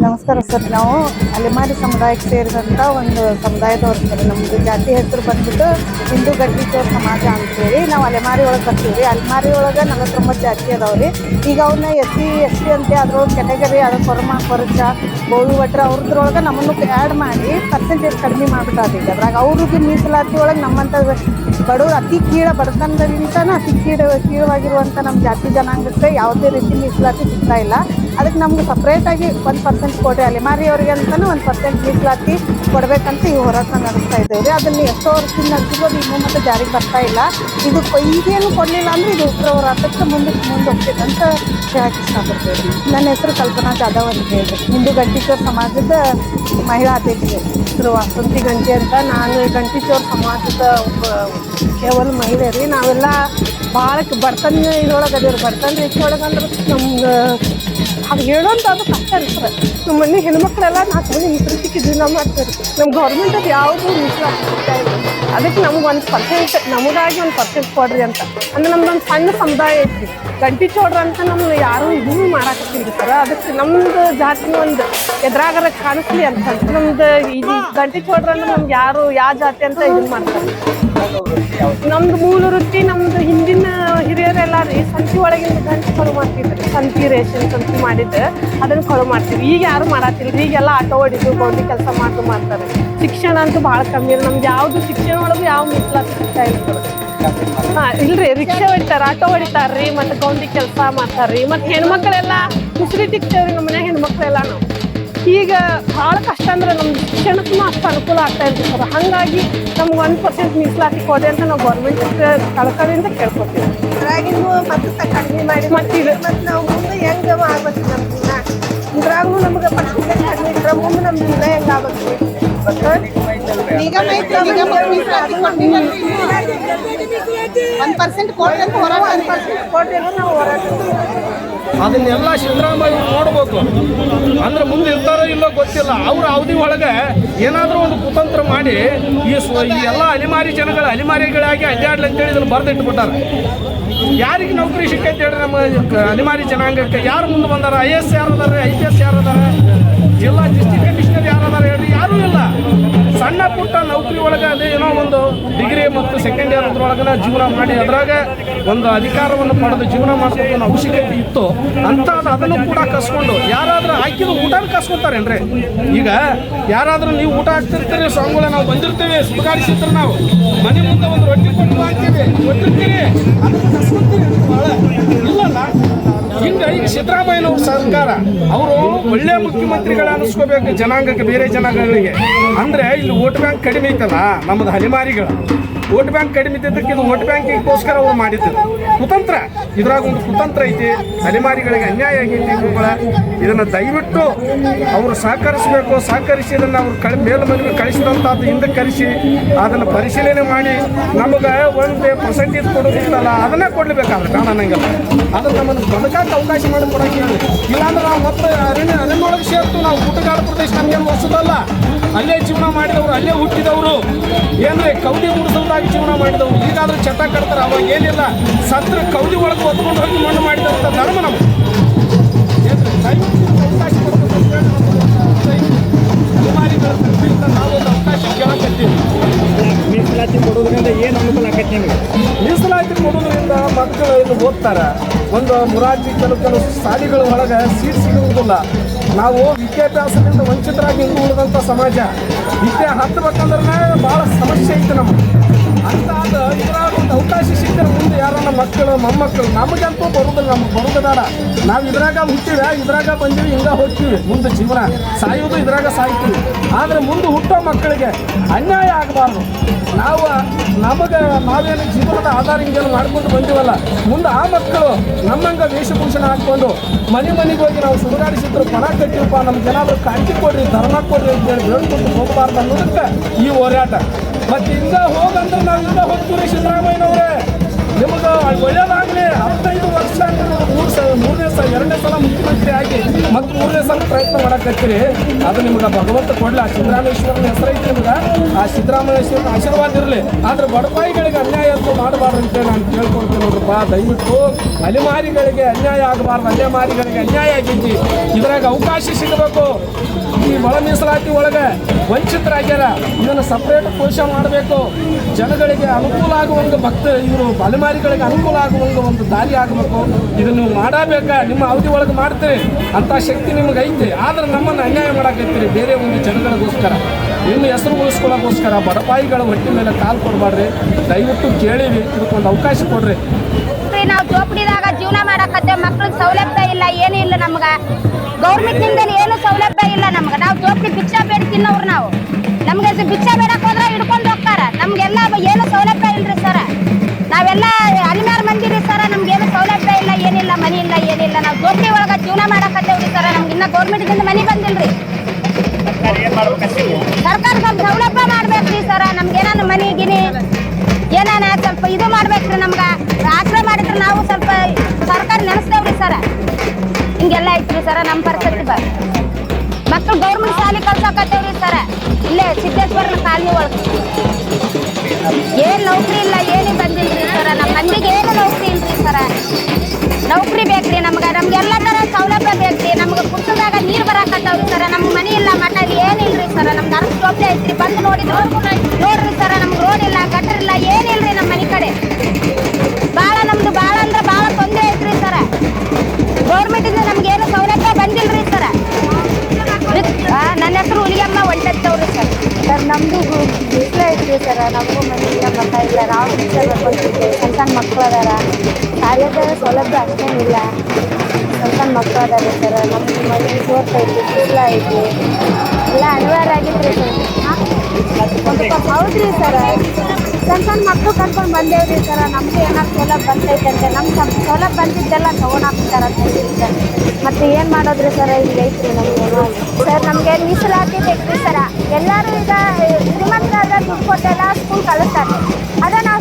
ನಮಸ್ಕಾರ ಸರ್. ನಾವು ಅಲೆಮಾರಿ ಸಮುದಾಯಕ್ಕೆ ಸೇರಿದಂಥ ಒಂದು ಸಮುದಾಯದವ್ರು ಸರ್. ನಮ್ಮದು ಜಾತಿ ಹೆಸರು ಬಂದ್ಬಿಟ್ಟು ಹಿಂದೂ ಗಟ್ಟಿಚೋರ್ ಸಮಾಜ ಅಂತೇಳಿ ನಾವು ಅಲೆಮಾರಿ ಒಳಗೆ ಬರ್ತೀವಿ. ಅಲೆಮಾರಿ ಒಳಗೆ ನಲವತ್ತೊಂಬತ್ತು ಜಾತಿ ಅದಾವ್ರಿ. ಈಗ ಅವನ್ನ ಎಸ್ ಸಿ ಎಸ್ ಟಿ ಅಂತ ಅದ್ರೊಳಗೆ ಕೆಟಗರಿ ಅದ್ರ ಕೊರಮ, ಕೊರಚ ಗೋಳು ಭಟ್ರ ಅವ್ರದ್ರೊಳಗೆ ನಮ್ಮನ್ನು ಆ್ಯಡ್ ಮಾಡಿ ಪರ್ಸೆಂಟೇಜ್ ಕಡಿಮೆ ಮಾಡ್ತಾ ಈಗ. ಅದ್ರಾಗ ಅವ್ರಿಗೆ ಮೀಸಲಾತಿ ಒಳಗೆ ನಮ್ಮಂಥ ಬಡವ್ರು ಅತಿ ಕೀಳ ಬಡತನದಿಂದನ ಅತಿ ಕೀಳ ಕೀಳವಾಗಿರುವಂಥ ನಮ್ಮ ಜಾತಿ ಜನಾಂಗಕ್ಕೆ ಯಾವುದೇ ರೀತಿ ಮೀಸಲಾತಿ ಸಿಗ್ತಾ ಇಲ್ಲ. ಅದಕ್ಕೆ ನಮ್ಗೆ ಸಪ್ರೇಟಾಗಿ ಒಂದು ಪರ್ಸೆಂಟ್ ಕೊಡ್ರಿ. ಅಲೆಮಾರಿ ಅವ್ರಿಗೆ ಅಂತಾನು ಒಂದು ಪರ್ಸೆಂಟ್ ಮೀಸಲಾತಿ ಕೊಡಬೇಕಂತ ಈ ಹೋರಾಟ ನಡೆಸ್ತಾ ಇದ್ದೇವೆ ರೀ ಅದನ್ನು ಎಷ್ಟೋ ವರ್ಷದಿಂದ ನಡೆಸಿರೋದು ಇನ್ನೂ ಮತ್ತೆ ಜಾರಿಗೆ ಬರ್ತಾ ಇಲ್ಲ. ಇದು ಈಗೇನು ಕೊಡಲಿಲ್ಲ ಅಂದ್ರೆ ಇದು ಉಗ್ರ ಹೋರಾಟಕ್ಕೆ ಮುಂದಕ್ಕೆ ಮುಂದೆ ಹೋಗ್ತೈತೆ ಅಂತ ಹೇಳಕ್ಕೆ ಇಷ್ಟಪಡ್ತೇವೆ ನನ್ನ ಹೆಸರು ಕಲ್ಪನಾ ಜಾಧವ್ ಅಂತ ಹೇಳಿ ಹಿಂದೂ ಗಂಟಿಚೋರ್ ಸಮಾಜದ ಮಹಿಳಾ ಅಧ್ಯಕ್ಷೆ ಹೆಸರು ವಾಸಂತಿ ಗಂಟಿ ಅಂತ ನಾನು ಗಂಟಿಚೋರ್ ಸಮಾಜದ ಕೇವಲ ಮಹಿಳೆ ರೀ, ನಾವೆಲ್ಲ ಭಾಳ ಬರ್ತನ ಇದ್ರೊಳಗೆ ಅದೇವ್ರಿ ರೇಖೆ ಒಳಗೆ ಅಂದ್ರೆ ಅದು ಹೇಳೋಂಥ ಅದು ಕಷ್ಟ ಇರ್ತದೆ ನಮ್ಮ ಮನೆ ಹೆಣ್ಮಕ್ಳೆಲ್ಲ ನಾಲ್ಕು ಮನೆ ಈ ಸಿಕ್ಕಿದ್ವಿ ಜೀವನ ಮಾಡ್ತೀವಿ ನಮ್ಮ ಗೌರ್ಮೆಂಟ್ ಅದು ಯಾವುದು ಮೀಸಲಾತಿ ಸಿಗ್ತಾ ಇಲ್ಲ ಅದಕ್ಕೆ ನಮ್ಗೆ ಒಂದು ಪರ್ಸೆಂಟ್ ನಮಗಾಗಿ ಒಂದು ಪರ್ಸೆಂಟ್ ಕೊಡ್ರಿ ಅಂತ. ಅಂದ್ರೆ ಒಂದು ಸಣ್ಣ ಸಮುದಾಯ ಐತಿ. ಗಂಟಿ ಚೋಡ್ರ ಅಂತ ನಮ್ಗೆ ಯಾರು ಇದೂ ಮಾಡಾಕತ್ತಿಲ್ಲ ಸರ್. ಅದಕ್ಕೆ ನಮ್ದು ಜಾತಿನ ಒಂದು ಎದುರಾಗರ ಕಾಣಿಸ್ಲಿ ಅಂತ. ನಮ್ದು ಇದು ಗಂಟಿ ಚೋಡ್ರ ಅಂದ್ರೆ ನಮ್ಗೆ ಯಾರು ಯಾವ ಜಾತಿ ಅಂತ ಇದನ್ನ ಮಾಡ್ತಾರೆ. ನಮ್ದು ಮೂಲ ವೃತ್ತಿ, ನಮ್ದು ಹಿಂದಿನ ಹಿರಿಯರೆಲ್ಲ ರೀ ಸಂತಿ ಒಳಗಿಂದ ಗಂಟು ಕಳು ಮಾಡ್ತಿದ್ರಿ. ಸಂತಿ ರೇಷನ್ ಸಂತಿ ಮಾಡಿದ್ದು, ಅದನ್ನು ಕಳು ಮಾಡ್ತೀವಿ ಈಗ ಯಾರು ಮಾಡತ್ತಿಲ್ರಿ ಈಗೆಲ್ಲ ಆಟೋ ಹೊಡಿದು ಗೌಡಿ ಕೆಲಸ ಮಾಡ್ದು ಮಾಡ್ತಾರೆ. ಶಿಕ್ಷಣ ಅಂತೂ ಭಾಳ ಕಮ್ಮಿ ಇದೆ ನಮ್ಗೆ ಯಾವುದು ಶಿಕ್ಷಣ ಒಳಗೂ ಯಾವ ಮಿಸ್ಲ ಸಿಗ್ತಾ ಇರ್ತದೆ ಹಾ, ಇಲ್ರಿ, ರಿಕ್ಷಾ ಹೊಡಿತಾರ, ಆಟೋ ಹೊಡಿತಾರ್ರಿ, ಮತ್ತೆ ಗೌಂಡಿ ಕೆಲಸ ಮಾಡ್ತಾರ್ರಿ, ಮತ್ತೆ ಹೆಣ್ಮಕ್ಳೆಲ್ಲ ಉಸಿರಿ ತಿಕ್ತೇವ್ರಿ ನಮ್ಮ ಮನ್ಯಾಗ ಹೆಣ್ಮಕ್ಳೆಲ್ಲ ನಾವು. ಈಗ ಭಾಳ ಕಷ್ಟ ಅಂದ್ರೆ ನಮ್ಮ ಶಿಕ್ಷಣಕ್ಕೂ ಅಷ್ಟು ಅನುಕೂಲ ಆಗ್ತಾ ಇರ್ತದೆ ಸರ್. ಹಾಗಾಗಿ ನಮ್ಗೆ ಒನ್ ಪರ್ಸೆಂಟ್ ಮೀಸಲಾತಿ ಕೊಡಿ ಅಂತ ನಾವು ಗೌರ್ಮೆಂಟ್ ಕಳ್ಕೊಳ್ಳಿಂದ ಕೇಳ್ಕೊತೀವಿ. ಅದ್ರಾಗಿಂದು ಮತ್ತೆ ಕಡಿಮೆ ಮಾಡಿ ಮತ್ತೀಗ ಮತ್ತೆ ನಾವು ಮುಂದೆ ಹೆಂಗೆ ಆಗ್ಬೇಕು ನಮ್ಮ ಜೀವನ ಇದ್ರಾಗೂ ನಮ್ಗೆ ಪರ್ಸೆಂಟೇಜ್ ಕಡಿಮೆ ಇದ್ರೆ ಮುಂದೆ ನಮ್ಮ ಜೀವನ ಹೆಂಗೆ ಆಗ್ಬೇಕು? ಅದನ್ನೆಲ್ಲ ಸಿದ್ದರಾಮಯ್ಯ ನೋಡ್ಬೇಕು. ಅಂದ್ರೆ ಮುಂದೆ ಇರ್ತಾರೋ ಇಲ್ಲೋ ಗೊತ್ತಿಲ್ಲ. ಅವ್ರ ಅವಧಿ ಒಳಗೆ ಏನಾದರೂ ಒಂದು ಕುತಂತ್ರ ಮಾಡಿ ಈ ಈ ಎಲ್ಲ ಅಲಿಮಾರಿ ಜನಗಳ ಅಲಿಮಾರಿಗಳಾಗಿ ಅಡ್ಡಾಡ್ಲಿ ಅಂತೇಳಿ ಇದನ್ನು ಬರೆದಿಟ್ಬಿಟ್ಟಾರೆ. ಯಾರಿಗೆ ನೌಕರಿ ಸಿಕ್ಕೈತೆ ಹೇಳಿ ನಮ್ಮ ಅಲಿಮಾರಿ ಜನಾಂಗಕ್ಕೆ? ಯಾರು ಮುಂದೆ ಬಂದಾರ? ಐ ಎಸ್ ಯಾರು ಅದಾರೆ? ಐ ಪಿ ಎಸ್ ಯಾರು ಅದಾರೆ? ಜಿಲ್ಲಾ ಡಿಸ್ಟ್ರಿಕ್ಟ್ ಕಮಿಷನರ್ ಯಾರು ಅದಾರ ಹೇಳ್ರಿ? ಯಾರೂ ಇಲ್ಲ. ಜೀವನ ಮಾಡಿ ಅದ್ರಾಗ ಒಂದು ಅಧಿಕಾರವನ್ನು ಪಡೆದು ಜೀವನ ಮಾಡಿಸೋದು ಒಂದು ಅವಶ್ಯಕತೆ ಇತ್ತು ಅಂತ ಅದನ್ನು ಕೂಡ ಕಸ್ಕೊಂಡು, ಯಾರಾದರೂ ಹಾಕಿದ್ರು ಊಟನ ಕಸ್ಕೊತಾರೇನ್ರಿ? ಈಗ ಯಾರಾದರೂ ನೀವು ಊಟ ಹಾಕ್ತಿರ್ತೀರಿ, ಸ್ವಾಮಿಗಳ ನಾವು ಬಂದಿರ್ತೀವಿ ಸ್ವೀಕರಿಸಿದ್ರೆ ನಾವು. ಮನೆ ಮುಂದೆ ಒಂದು ರೊಟ್ಟಿ ಕೊಟ್ಟು ಹಾಕ್ತೀವಿ ಕೊಟ್ಟಿರ್ತೀರಿ ಅದನ್ನು ಕಸ್ಕೊತೀರಿ ಇಲ್ಲ ಹಿಂಗ ಈಗ ಸಿದ್ದರಾಮಯ್ಯನವ್ರ ಸರ್ಕಾರ, ಅವರು ಒಳ್ಳೆ ಮುಖ್ಯಮಂತ್ರಿಗಳ ಅನಿಸ್ಕೋಬೇಕು, ಜನಾಂಗಕ್ಕೆ ಬೇರೆ ಜನಾಂಗಗಳಿಗೆ. ಅಂದರೆ ಇಲ್ಲಿ ವೋಟ್ ಬ್ಯಾಂಕ್ ಕಡಿಮೆ ಐತಲ್ಲ ನಮ್ಮದು ಹಲಿಮಾರಿಗಳು ವೋಟ್ ಬ್ಯಾಂಕ್ ಕಡಿಮೆ ಇದ್ದಕ್ಕೆ ಇದು ವೋಟ್ ಬ್ಯಾಂಕಿಗೋಸ್ಕರ ಅವರು ಮಾಡಿದ್ದು. ಕುತಂತ್ರ. ಇದ್ರಾಗ ಒಂದು ಕುತಂತ್ರ ಐತಿ. ಅಲೆಮಾರಿಗಳಿಗೆ ಅನ್ಯಾಯ ಆಗೈತಿ ಗುರುಗಳ. ಇದನ್ನು ದಯವಿಟ್ಟು ಅವರು ಸಹಕರಿಸಬೇಕು. ಸಹಕರಿಸಿ ಇದನ್ನು ಅವರು ಕಳಿ ಮೇಲ್ಮನೆಗೆ ಕಳಿಸಿದಂಥದ್ದು ಹಿಂದೆ ಕರೆಸಿ ಅದನ್ನು ಪರಿಶೀಲನೆ ಮಾಡಿ ನಮಗೆ ಒಂದು ಪರ್ಸೆಂಟೇಜ್ ಕೊಡೋದಿತ್ತಲ್ಲ ಅದನ್ನೇ ಕೊಡ್ಲೇಬೇಕಾದ್ರೆ ಕಾರಣ ಅನ್ನಂಗಿಲ್ಲ ಅದು ನಮ್ಮನ್ನು ಬದುಕಕ್ಕೆ ಅವಕಾಶ ಮಾಡಿ ಕೊಡೋಕ್ಕಿಲ್ಲ ಹೇಳಿ. ಇಲ್ಲಾಂದ್ರೆ ನಾವು ಮತ್ತೆ ಅರಣ್ಯ ಅರಣ್ಯೊಳಗೆ ಸೇರ್ತು. ನಾವು ಊಟಗಾಡ ಪ್ರದೇಶ ನಮಗೇನು ಹೊಸದಲ್ಲ ಅಲ್ಲೇ ಜೀವನ ಮಾಡಿದವರು, ಅಲ್ಲೇ ಹುಟ್ಟಿದವರು. ಏನ್ರಿ ಕೌದಿ ಮುಡಿಸೋದಾಗಿ ಜೀವನ ಮಾಡಿದವರು. ಈಗಾದರೂ ಚಟ ಕಟ್ತಾರೆ, ಅವಾಗ ಏನಿಲ್ಲ. ಸತ್ರ ಕೌಲಿ ಒಳಗೆ ಹೊತ್ಕೊಂಡು ಹೋಗಿ ಮಣ್ಣು ಮಾಡಿದಂಥ ಧರ್ಮ ನಮ್ಗೆ. ಅವಕಾಶ ಕೇಳಕತ್ತೀವಿ. ಮೀಸಲಾತಿ ಕೊಡೋದ್ರಿಂದ ಏನು ಅನುಕೂಲ ಆಕೈತಿ ನಿಮಗೆ? ಮೀಸಲಾತಿ ಕೊಡೋದ್ರಿಂದ ಮಕ್ಕಳು ಇಲ್ಲಿ ಓದ್ತಾರೆ. ಒಂದು ಮುರಾರ್ಜಿ ಕೆಲವು ಕೆಲವು ಶಾಲೆಗಳ ಒಳಗೆ ಸೀಟ್ ಸಿಗುವುದಿಲ್ಲ. ನಾವು ವಿದ್ಯಾಭ್ಯಾಸದಿಂದ ವಂಚಿತರಾಗಿ ಹಿಂದೆ ಉಳಿದಂಥ ಸಮಾಜ. ವಿದ್ಯೆ ಹತ್ತಬೇಕಂದ್ರೆ ಭಾಳ ಸಮಸ್ಯೆ ಐತೆ ನಮಗೆ. ಅಂತ ಇದ್ರಾಗ ಒಂದು ಅವಕಾಶ ಸಿಕ್ಕರೆ ಮುಂದೆ ಯಾರನ್ನ ಮಕ್ಕಳು, ಮೊಮ್ಮಕ್ಕಳು, ನಮಗಂತೂ ಬರುದಿಲ್ಲ, ನಮ್ಗೆ ಬರುದಾರ ನಾವು ಇದ್ರಾಗ ಹುಟ್ಟಿವಿ, ಇದ್ರಾಗ ಬಂದೀವಿ, ಹಿಂಗ ಹೋಗ್ತೀವಿ. ಮುಂದೆ ಜೀವನ ಸಾಯೋದು ಇದ್ರಾಗ ಸಾಯ್ತೀವಿ. ಆದರೆ ಮುಂದೆ ಹುಟ್ಟೋ ಮಕ್ಕಳಿಗೆ ಅನ್ಯಾಯ ಆಗಬಾರ್ದು. ನಾವು, ನಮಗೆ ನಾವೇನು ಜೀವನದ ಆಧಾರ ಹಿಂಗೇನು ಮಾಡ್ಕೊಂಡು ಬಂದೀವಲ್ಲ, ಮುಂದೆ ಆ ಮಕ್ಕಳು ನಮ್ಮಂಗ ವೇಷಭೂಷಣ ಹಾಕ್ಕೊಂಡು ಮನೆ ಮನೆಗೆ ಹೋಗಿ ನಾವು ಸುಡುಗಾಡಿಸಿದ್ರು ಪಣ ಕಟ್ಟಿವಪ್ಪ, ನಮ್ಗೆ ಏನಾದರೂ ಕಾಂತಿ ಕೊಡ್ರಿ, ಧರ್ಮ ಕೊಡ್ರಿ ಅಂತ ಹೇಳಿ ಹೇಳ್ಕೊಂಡು ಹೋಗಬಾರ್ದು ಅನ್ನೋದಕ್ಕೆ ಈ ಹೋರಾಟ. ಮತ್ತೆ ಹಿಂಗ ಹೋಗಂದ್ರೆ ನಾವು ಹಿಂಗ ಹೋಗ್ತೀವಿ ಸಿದ್ದರಾಮಯ್ಯನವ್ರೆ, ನಿಮಗೆ ಒಳ್ಳೇದಾಗಲಿ. ಹದಿನೈದು ವರ್ಷ ಮೂರು ಸಲ, ಮೂರನೇ ಸಲ, ಎರಡನೇ ಸಲ ಮುಖ್ಯಮಂತ್ರಿ ಆಗಿ ಮತ್ತು ಮೂರನೇ ಸಲ ಪ್ರಯತ್ನ ಮಾಡಕತ್ತೀರಿ. ಅದು ನಿಮ್ಗೆ ಭಗವಂತ ಕೊಡ್ಲಿ. ಆ ಸಿದ್ದರಾಮೇಶ್ವರನ ಹೆಸರೈತೆ ನಿಮ್ಗೆ. ಆ ಸಿದ್ದರಾಮೇಶ್ವರನ ಆಶೀರ್ವಾದ ಇರಲಿ. ಆದ್ರೆ ಬಡಪಾಯಿಗಳಿಗೆ ಅನ್ಯಾಯ ಅಂತೂ ಮಾಡಬಾರ್ದು ಅಂತ ನಾನು ಕೇಳ್ಕೊಳ್ತೀನಿ ನೋಡ್ರಪ್ಪ ದಯವಿಟ್ಟು ಅಲೆಮಾರಿಗಳಿಗೆ ಅನ್ಯಾಯ ಆಗಬಾರ್ದು. ಅಲೆಮಾರಿಗಳಿಗೆ ಅನ್ಯಾಯ ಆಗೈತಿ ಇದ್ರಾಗ ಅವಕಾಶ ಸಿಗಬೇಕು. ಒಳ ಮೀಸಲಾತಿ ಒಳಗೆ ವಂಚಿತರಾಗ್ಯಾರ. ಇದನ್ನು ಸಪ್ರೇಟ್ ಕೋಶ ಮಾಡಬೇಕು. ಜನಗಳಿಗೆ ಅನುಕೂಲ ಆಗುವಂಗೆ ಭಕ್ತ ಇವರು ಅಲೆಮಾರಿಗಳಿಗೆ ಅನುಕೂಲ ಆಗುವ ಒಂದು ದಾರಿ ಆಗಬೇಕು. ಇದನ್ನು ಮಾಡಬೇಕಾ? ನಿಮ್ಮ ಅವಧಿ ಒಳಗೆ ಮಾಡ್ತೀರಿ. ಅಂಥ ಶಕ್ತಿ ನಿಮಗೆ ಐತಿ. ಆದ್ರೆ ನಮ್ಮನ್ನು ಅನ್ಯಾಯ ಮಾಡಕತ್ತೀರಿ. ಬೇರೆ ಒಂದು ಜನಗಳಿಗೋಸ್ಕರ. ನಿಮ್ಮ ಹೆಸರು ಉಳಿಸ್ಕೊಳ್ಳೋಕ್ಕೋಸ್ಕರ ಬಡಪಾಯಿಗಳ ಹೊಟ್ಟೆ ಮೇಲೆ ಕಾಲು ಕೊಡಬಾರ್ರಿ ದಯವಿಟ್ಟು ಕೇಳಿವಿ ಇದಕ್ಕೊಂದು ಅವಕಾಶ ಕೊಡ್ರಿ. ನಾವು ಮಾಡಕತ್ತೇವೆ ಮಕ್ಳಿಗೆ ಸೌಲಭ್ಯ ಇಲ್ಲ, ಏನೂ ಇಲ್ಲ ನಮ್ಗ. ಗೌರ್ಮೆಂಟ್ ನಿಂದಲೇ ಏನು ಸೌಲಭ್ಯ ಇಲ್ಲ ನಮ್ಗೆ. ನಾವು ಜೋಪಡಿ ಭಿಕ್ಷಾ ಬೇಡ ತಿನ್ನೋರು ನಾವು. ನಮ್ಗೆ ಭಿಕ್ಷಾ ಬೇಡಕ್ ಹೋದ್ರೆ ಹಿಡ್ಕೊಂಡು ಹೋಗ್ತಾರ. ನಮ್ಗೆಲ್ಲ ಏನು ಸೌಲಭ್ಯ ಇಲ್ರಿ ಸರ. ನಾವೆಲ್ಲ ಹದಿನಾರು ಮಂದಿ ರೀ ಸರ ನಮ್ಗೇನು ಸೌಲಭ್ಯ ಇಲ್ಲ ಏನಿಲ್ಲ ಮನಿ ಇಲ್ಲ ಏನಿಲ್ಲ ನಾವು ಜೋಪಡಿ ಒಳಗ ಜೀವನ ಮಾಡಕತ್ತೇವ್ರಿ ಸರ. ನಮ್ಗೆ ಇನ್ನ ಗೌರ್ಮೆಂಟ್ದಿಂದ ಮನಿ ಬಂದಿಲ್ರಿ. ಹಿಂಗೆಲ್ಲ ಐತ್ರಿ ಸರ ನಮ್ಮ ಪರಿಸ್ಥಿತಿ ಬ ಮಕ್ಳು ಗೌರ್ಮೆಂಟ್ ಶಾಲೆ ರೀ ಸರ. ಇಲ್ಲೇ ಸಿದ್ದೇಶ್ವರನ ಕಾಲನಿ ಒಳಗೆ. ಏನ್ ನೌಕರಿ ಇಲ್ಲ, ಏನು ಬಂದಿಲ್ರಿ ಸರ. ನಮ್ಮ ಮಂದಿಗೆ ಏನು ನೌಕರಿ ಇಲ್ರಿ ಸರ. ನೌಕರಿ ಬೇಕ್ರಿ ನಮ್ಗೆ. ನಮ್ಗೆಲ್ಲ ಥರ ಸೌಲಭ್ಯ ಬೇಕ್ರಿ. ನಮ್ಗೆ ಕುಟ್ಟದಾಗ ನೀರ್ ಬರಾಕತ್ತಾವ್ರಿ ಸರ. ನಮ್ಗೆ ಮನೆ ಇಲ್ಲ ಮಠ ಏನಿಲ್ರಿ ಸರ. ನಮ್ಗೆ ಅರ್ಧ ಜೋಬ್ಲೆ ಐತ್ರಿ. ಬಂದು ನೋಡಿ ನೋಡ್ರಿ ಸರ, ನಮ್ಗೆ ರೋಡ್ ಇಲ್ಲ, ಗಟ್ರ ಇಲ್ಲ ಏನಿಲ್ರಿ ನಮ್ಮ ಮನೆ ಕಡೆ. ಬಾಳ ನಮ್ದು ಬಾಳ ಒಂಟತ್ತವ್ರಿ ಸರ್. ಸರ್ ನಮ್ಮದು ಬಿಸಿಲು ಐತ್ರಿ ಸರ್. ನಮಗೂ ಮನೆ ಇಲ್ಲ ಮಠ ಇಲ್ಲ. ನಾವು ಬಿಸಿಲು ಬರ್ಕೊಂತಿದ್ದೇವೆ ಸಣ್ಣ ಸಣ್ಣ ಮಕ್ಕಳು ಅದಾರ. ಸಾರಿಯಾದ ಸೌಲಭ್ಯ ಅಷ್ಟೇನಿಲ್ಲ ಸಣ್ಣ ಸಣ್ಣ ಮಕ್ಕಳು ಅದಾರೆ ಸರ್. ನಮ್ಮ ಮನೆ ಜೋರ್ಸ್ ಐತಿ ಬಿಸಿಲು ಐತಿ ಎಲ್ಲ ಅನಿವಾರ್ಯ ಆಗಿತ್ರಿ ಸರ್. ಹೌದ್ರಿ ಸರ್. ಸಣ್ಣ ಸಣ್ಣ ಮಕ್ಕಳು ಕರ್ಕೊಂಡು ಬಂದೇವ್ರಿ ಸರ. ನಮಗೆ ಏನಾದ್ರು ಸೌಲಭ್ಯ ಬಂದೈತಂತೆ ನಮ್ಮ ಸೌಲಭ್ಯ ಬಂದಿದ್ದೆಲ್ಲ ಹೇಳಿ ಸರ್. ಮತ್ತೆ ಏನು ಮಾಡೋದ್ರಿ ಸರ್ ಇಲ್ಲಿ ಐತ್ರಿ ನಮ್ಗೆ ಸರ್, ನಮಗೆ ಮೀಸಲಾತಿ ಬೇಕ್ರಿ ಸರ. ಎಲ್ಲರೂ ಈಗ ಶ್ರೀಮಂತರಾದ ದುಡ್ಡು ಕೊಟ್ಟೆಲ್ಲ ಸ್ಕೂಲ್ ಕಲಿಸ್ತಾರೆ ಅದೇ ನಾವು